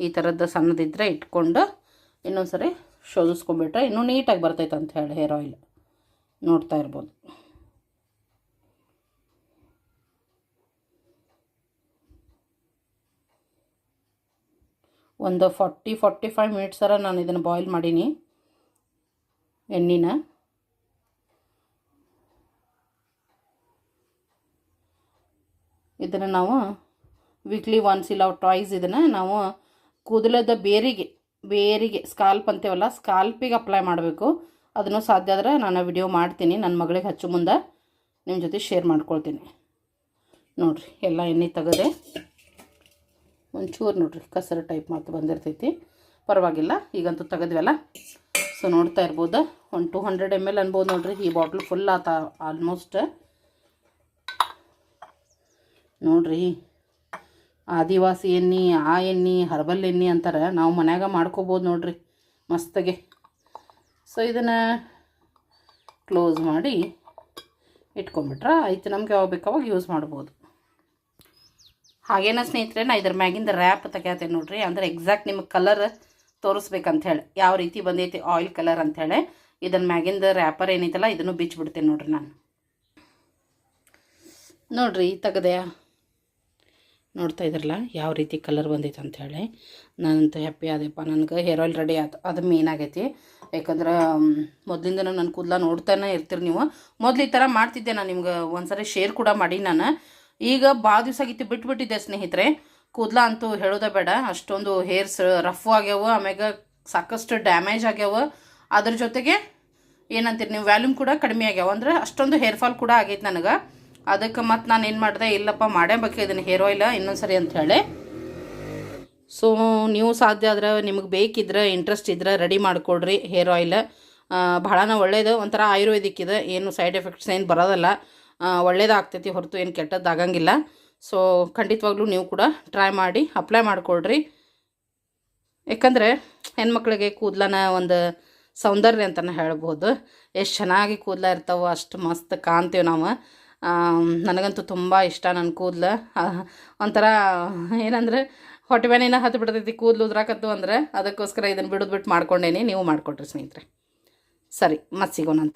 ಈ ಥರದ್ದು ಸಣ್ಣದಿದ್ದರೆ ಇಟ್ಕೊಂಡು ಇನ್ನೊಂದು ಸರಿ ಶೋಧಿಸ್ಕೊಂಬಿಟ್ರೆ ಇನ್ನೂ ನೀಟಾಗಿ ಬರ್ತೈತೆ ಅಂತ ಹೇಳಿ ಹೇರ್ ಆಯಿಲ್. ನೋಡ್ತಾ ಇರ್ಬೋದು. ಒಂದು ಫಾರ್ಟಿ ಫಾರ್ಟಿ ಫೈವ್ ಮಿನಿಟ್ಸರ ನಾನು ಇದನ್ನು ಬಾಯ್ಲ್ ಮಾಡೀನಿ. ಎಣ್ಣಿನ. ಇದನ್ನು ನಾವು ವೀಕ್ಲಿ ಒನ್ಸ್ ಇಲ್ಲ ಟಾಯ್ಸ್ ಇದನ್ನು ನಾವು ಕೂದಲದ ಬೇರಿಗೆ ಬೇರಿಗೆ ಸ್ಕಾಲ್ಪ್ ಅಂತೀವಲ್ಲ ಸ್ಕಾಲ್ಪಿಗೆ ಅಪ್ಲೈ ಮಾಡಬೇಕು. ಅದನ್ನು ಸಾಧ್ಯ ಆದರೆ ನಾನು ವಿಡಿಯೋ ಮಾಡ್ತೀನಿ. ನನ್ನ ಮಗಳಿಗೆ ಹಚ್ಚು ಮುಂದೆ ನಿಮ್ಮ ಜೊತೆ ಶೇರ್ ಮಾಡ್ಕೊಳ್ತೀನಿ. ನೋಡಿರಿ, ಎಲ್ಲ ಎಣ್ಣೆ ತೆಗೆದೆ ಒಂಚೂರು ನೋಡಿರಿ, ಕಸರ ಟೈಪ್ ಮಾತು ಬಂದಿರ್ತೈತಿ. ಪರವಾಗಿಲ್ಲ, ಈಗಂತೂ ತೆಗೆದ್ವಲ್ಲ ಸೊ ನೋಡ್ತಾ ಇರ್ಬೋದು. ಒಂದು ಟೂ ಹಂಡ್ರೆಡ್ ಎಂ ಎಲ್ ಅನ್ಬೋದು ನೋಡಿರಿ. ಈ ಬಾಟ್ಲ್ ಫುಲ್ ಆತ ಆಲ್ಮೋಸ್ಟ್ ನೋಡ್ರಿ. ಆದಿವಾಸಿ ಎಣ್ಣೆ, ಆ ಎಣ್ಣೆ, ಹರ್ಬಲ್ ಎಣ್ಣೆ ಅಂತಾರೆ. ನಾವು ಮನ್ಯಾಗ ಮಾಡ್ಕೋಬೋದು ನೋಡ್ರಿ. ಮಸ್ತಾಗೆ. ಸೊ ಇದನ್ನು ಕ್ಲೋಸ್ ಮಾಡಿ ಇಟ್ಕೊಂಬಿಟ್ರೆ ಆಯ್ತು. ನಮ್ಗೆ ಯಾವಾಗ ಬೇಕು ಅವಾಗ ಯೂಸ್ ಮಾಡ್ಬೋದು. ಹಾಗೇನ ಸ್ನೇಹಿತರೆ, ನಾ ಇದ್ರ ಮ್ಯಾಗಿಂದ ರ್ಯಾಪ್ ತೆಗ್ಯಾತೇನೆ ನೋಡ್ರಿ. ಅಂದ್ರೆ ಎಕ್ಸಾಕ್ಟ್ ನಿಮಗೆ ಕಲರ್ ತೋರಿಸ್ಬೇಕಂಥೇಳಿ ಯಾವ ರೀತಿ ಬಂದೈತಿ ಆಯಿಲ್ ಕಲರ್ ಅಂಥೇಳಿ ಇದನ್ನ ಮ್ಯಾಗಿಂದ ರ್ಯಾಪರ್ ಏನೈತಲ್ಲ, ಇದನ್ನು ಬಿಚ್ಚಿಬಿಡ್ತೇನೆ ನೋಡ್ರಿ ನಾನು. ನೋಡ್ರಿ ತೆಗ್ದೆ. ನೋಡ್ತಾ ಇದ್ರಲ್ಲ? ಯಾವ ರೀತಿ ಕಲರ್ ಬಂದೈತೆ ಅಂಥೇಳಿ ನಾನಂತೂ ಹ್ಯಾಪಿ ಆದೆಪ್ಪ. ನನಗೆ ಹೇರ್ ಆಯಿಲ್ ರೆಡಿ ಆಯ್ತು. ಅದು ಮೇನ್ ಆಗೈತಿ. ಯಾಕಂದ್ರೆ ಮೊದಲಿಂದ ನನ್ನ ಕೂದಲ ನೋಡ್ತಾನೆ ಇರ್ತೀರಿ ನೀವು. ಮೊದಲು ಈ ಥರ ಮಾಡ್ತಿದ್ದೆ ನಾನು ನಿಮ್ಗೆ ಒಂದ್ಸರಿ ಶೇರ್ ಕೂಡ ಮಾಡಿ ನಾನು. ಈಗ ಭಾಳ ದಿವಸ ಆಗಿತ್ತು ಬಿಟ್ಬಿಟ್ಟಿದ್ದೆ ಸ್ನೇಹಿತರೆ. ಕೂದಲ ಅಂತೂ ಹೇಳೋದೇ ಬೇಡ. ಅಷ್ಟೊಂದು ಹೇರ್ಸ್ ರಫ್ ಆಗ್ಯಾವ. ಆಮ್ಯಾಗ ಸಾಕಷ್ಟು ಡ್ಯಾಮೇಜ್ ಆಗ್ಯಾವ. ಅದ್ರ ಜೊತೆಗೆ ಏನಂತೀರಿ ನೀವು ವ್ಯಾಲ್ಯೂಮ್ ಕೂಡ ಕಡಿಮೆ ಆಗ್ಯಾವ. ಅಂದ್ರೆ ಅಷ್ಟೊಂದು ಹೇರ್ ಫಾಲ್ ಕೂಡ ಆಗೈತೆ ನನಗೆ. ಅದಕ್ಕೆ ಮತ್ತು ನಾನು ಏನು ಮಾಡಿದೆ, ಇಲ್ಲಪ್ಪ ಮಾಡೇಬೇಕು ಇದನ್ನು ಹೇರ್ ಆಯಿಲ್ ಇನ್ನೊಂದು ಸರಿ ಅಂತ ಹೇಳಿ. ಸೊ ನೀವು ಸಾಧ್ಯ ಆದ್ರೆ ನಿಮಗೆ ಬೇಕಿದ್ರೆ ಇಂಟ್ರೆಸ್ಟ್ ಇದ್ರೆ ರೆಡಿ ಮಾಡಿಕೊಡ್ರಿ, ಹೇರ್ ಆಯಿಲ್ ಭಾಳನ ಒಳ್ಳೆಯದು ಒಂಥರ ಆಯುರ್ವೇದಿಕ್ ಇದೆ, ಏನು ಸೈಡ್ ಎಫೆಕ್ಟ್ಸ್ ಏನು ಬರೋದಲ್ಲ. ಒಳ್ಳೇದಾಗ್ತೈತಿ ಹೊರತು, ಏನು ಕೆಟ್ಟದ್ದಾಗಂಗಿಲ್ಲ ಸೊ ಖಂಡಿತವಾಗ್ಲೂ ನೀವು ಕೂಡ ಟ್ರೈ ಮಾಡಿ ಅಪ್ಲೈ ಮಾಡಿಕೊಡ್ರಿ. ಯಾಕಂದರೆ, ಹೆಣ್ಮಕ್ಳಿಗೆ ಕೂದಲನ ಒಂದು ಸೌಂದರ್ಯ ಅಂತಲೇ ಹೇಳ್ಬೋದು. ಎಷ್ಟು ಚೆನ್ನಾಗಿ ಕೂದಲ ಇರ್ತಾವೋ, ಅಷ್ಟು ಮಸ್ತ್ ಕಾಣ್ತೀವಿ ನಾವು. ನನಗಂತೂ ತುಂಬ ಇಷ್ಟ ನನ್ನ ಕೂದಲು. ಒಂಥರ ಏನಂದರೆ ಹೊಟ್ಟೆ ಮೇನೇನ ಹತ್ತು ಬಿಡ್ತೈತಿ ಕೂದಲು ಉದ್ರಾಕತ್ತು ಅಂದ್ರೆ ಅದಕ್ಕೋಸ್ಕರ ಇದನ್ನು ಬಿಡೋದು ಬಿಟ್ಟು ಮಾಡ್ಕೊಂಡೇನಿ, ನೀವು ಮಾಡಿಕೊಟ್ರಿ ಸ್ನೇಹಿತರೆ. ಸರಿ ಮತ್ತೆ ಸಿಗೋಣಂತ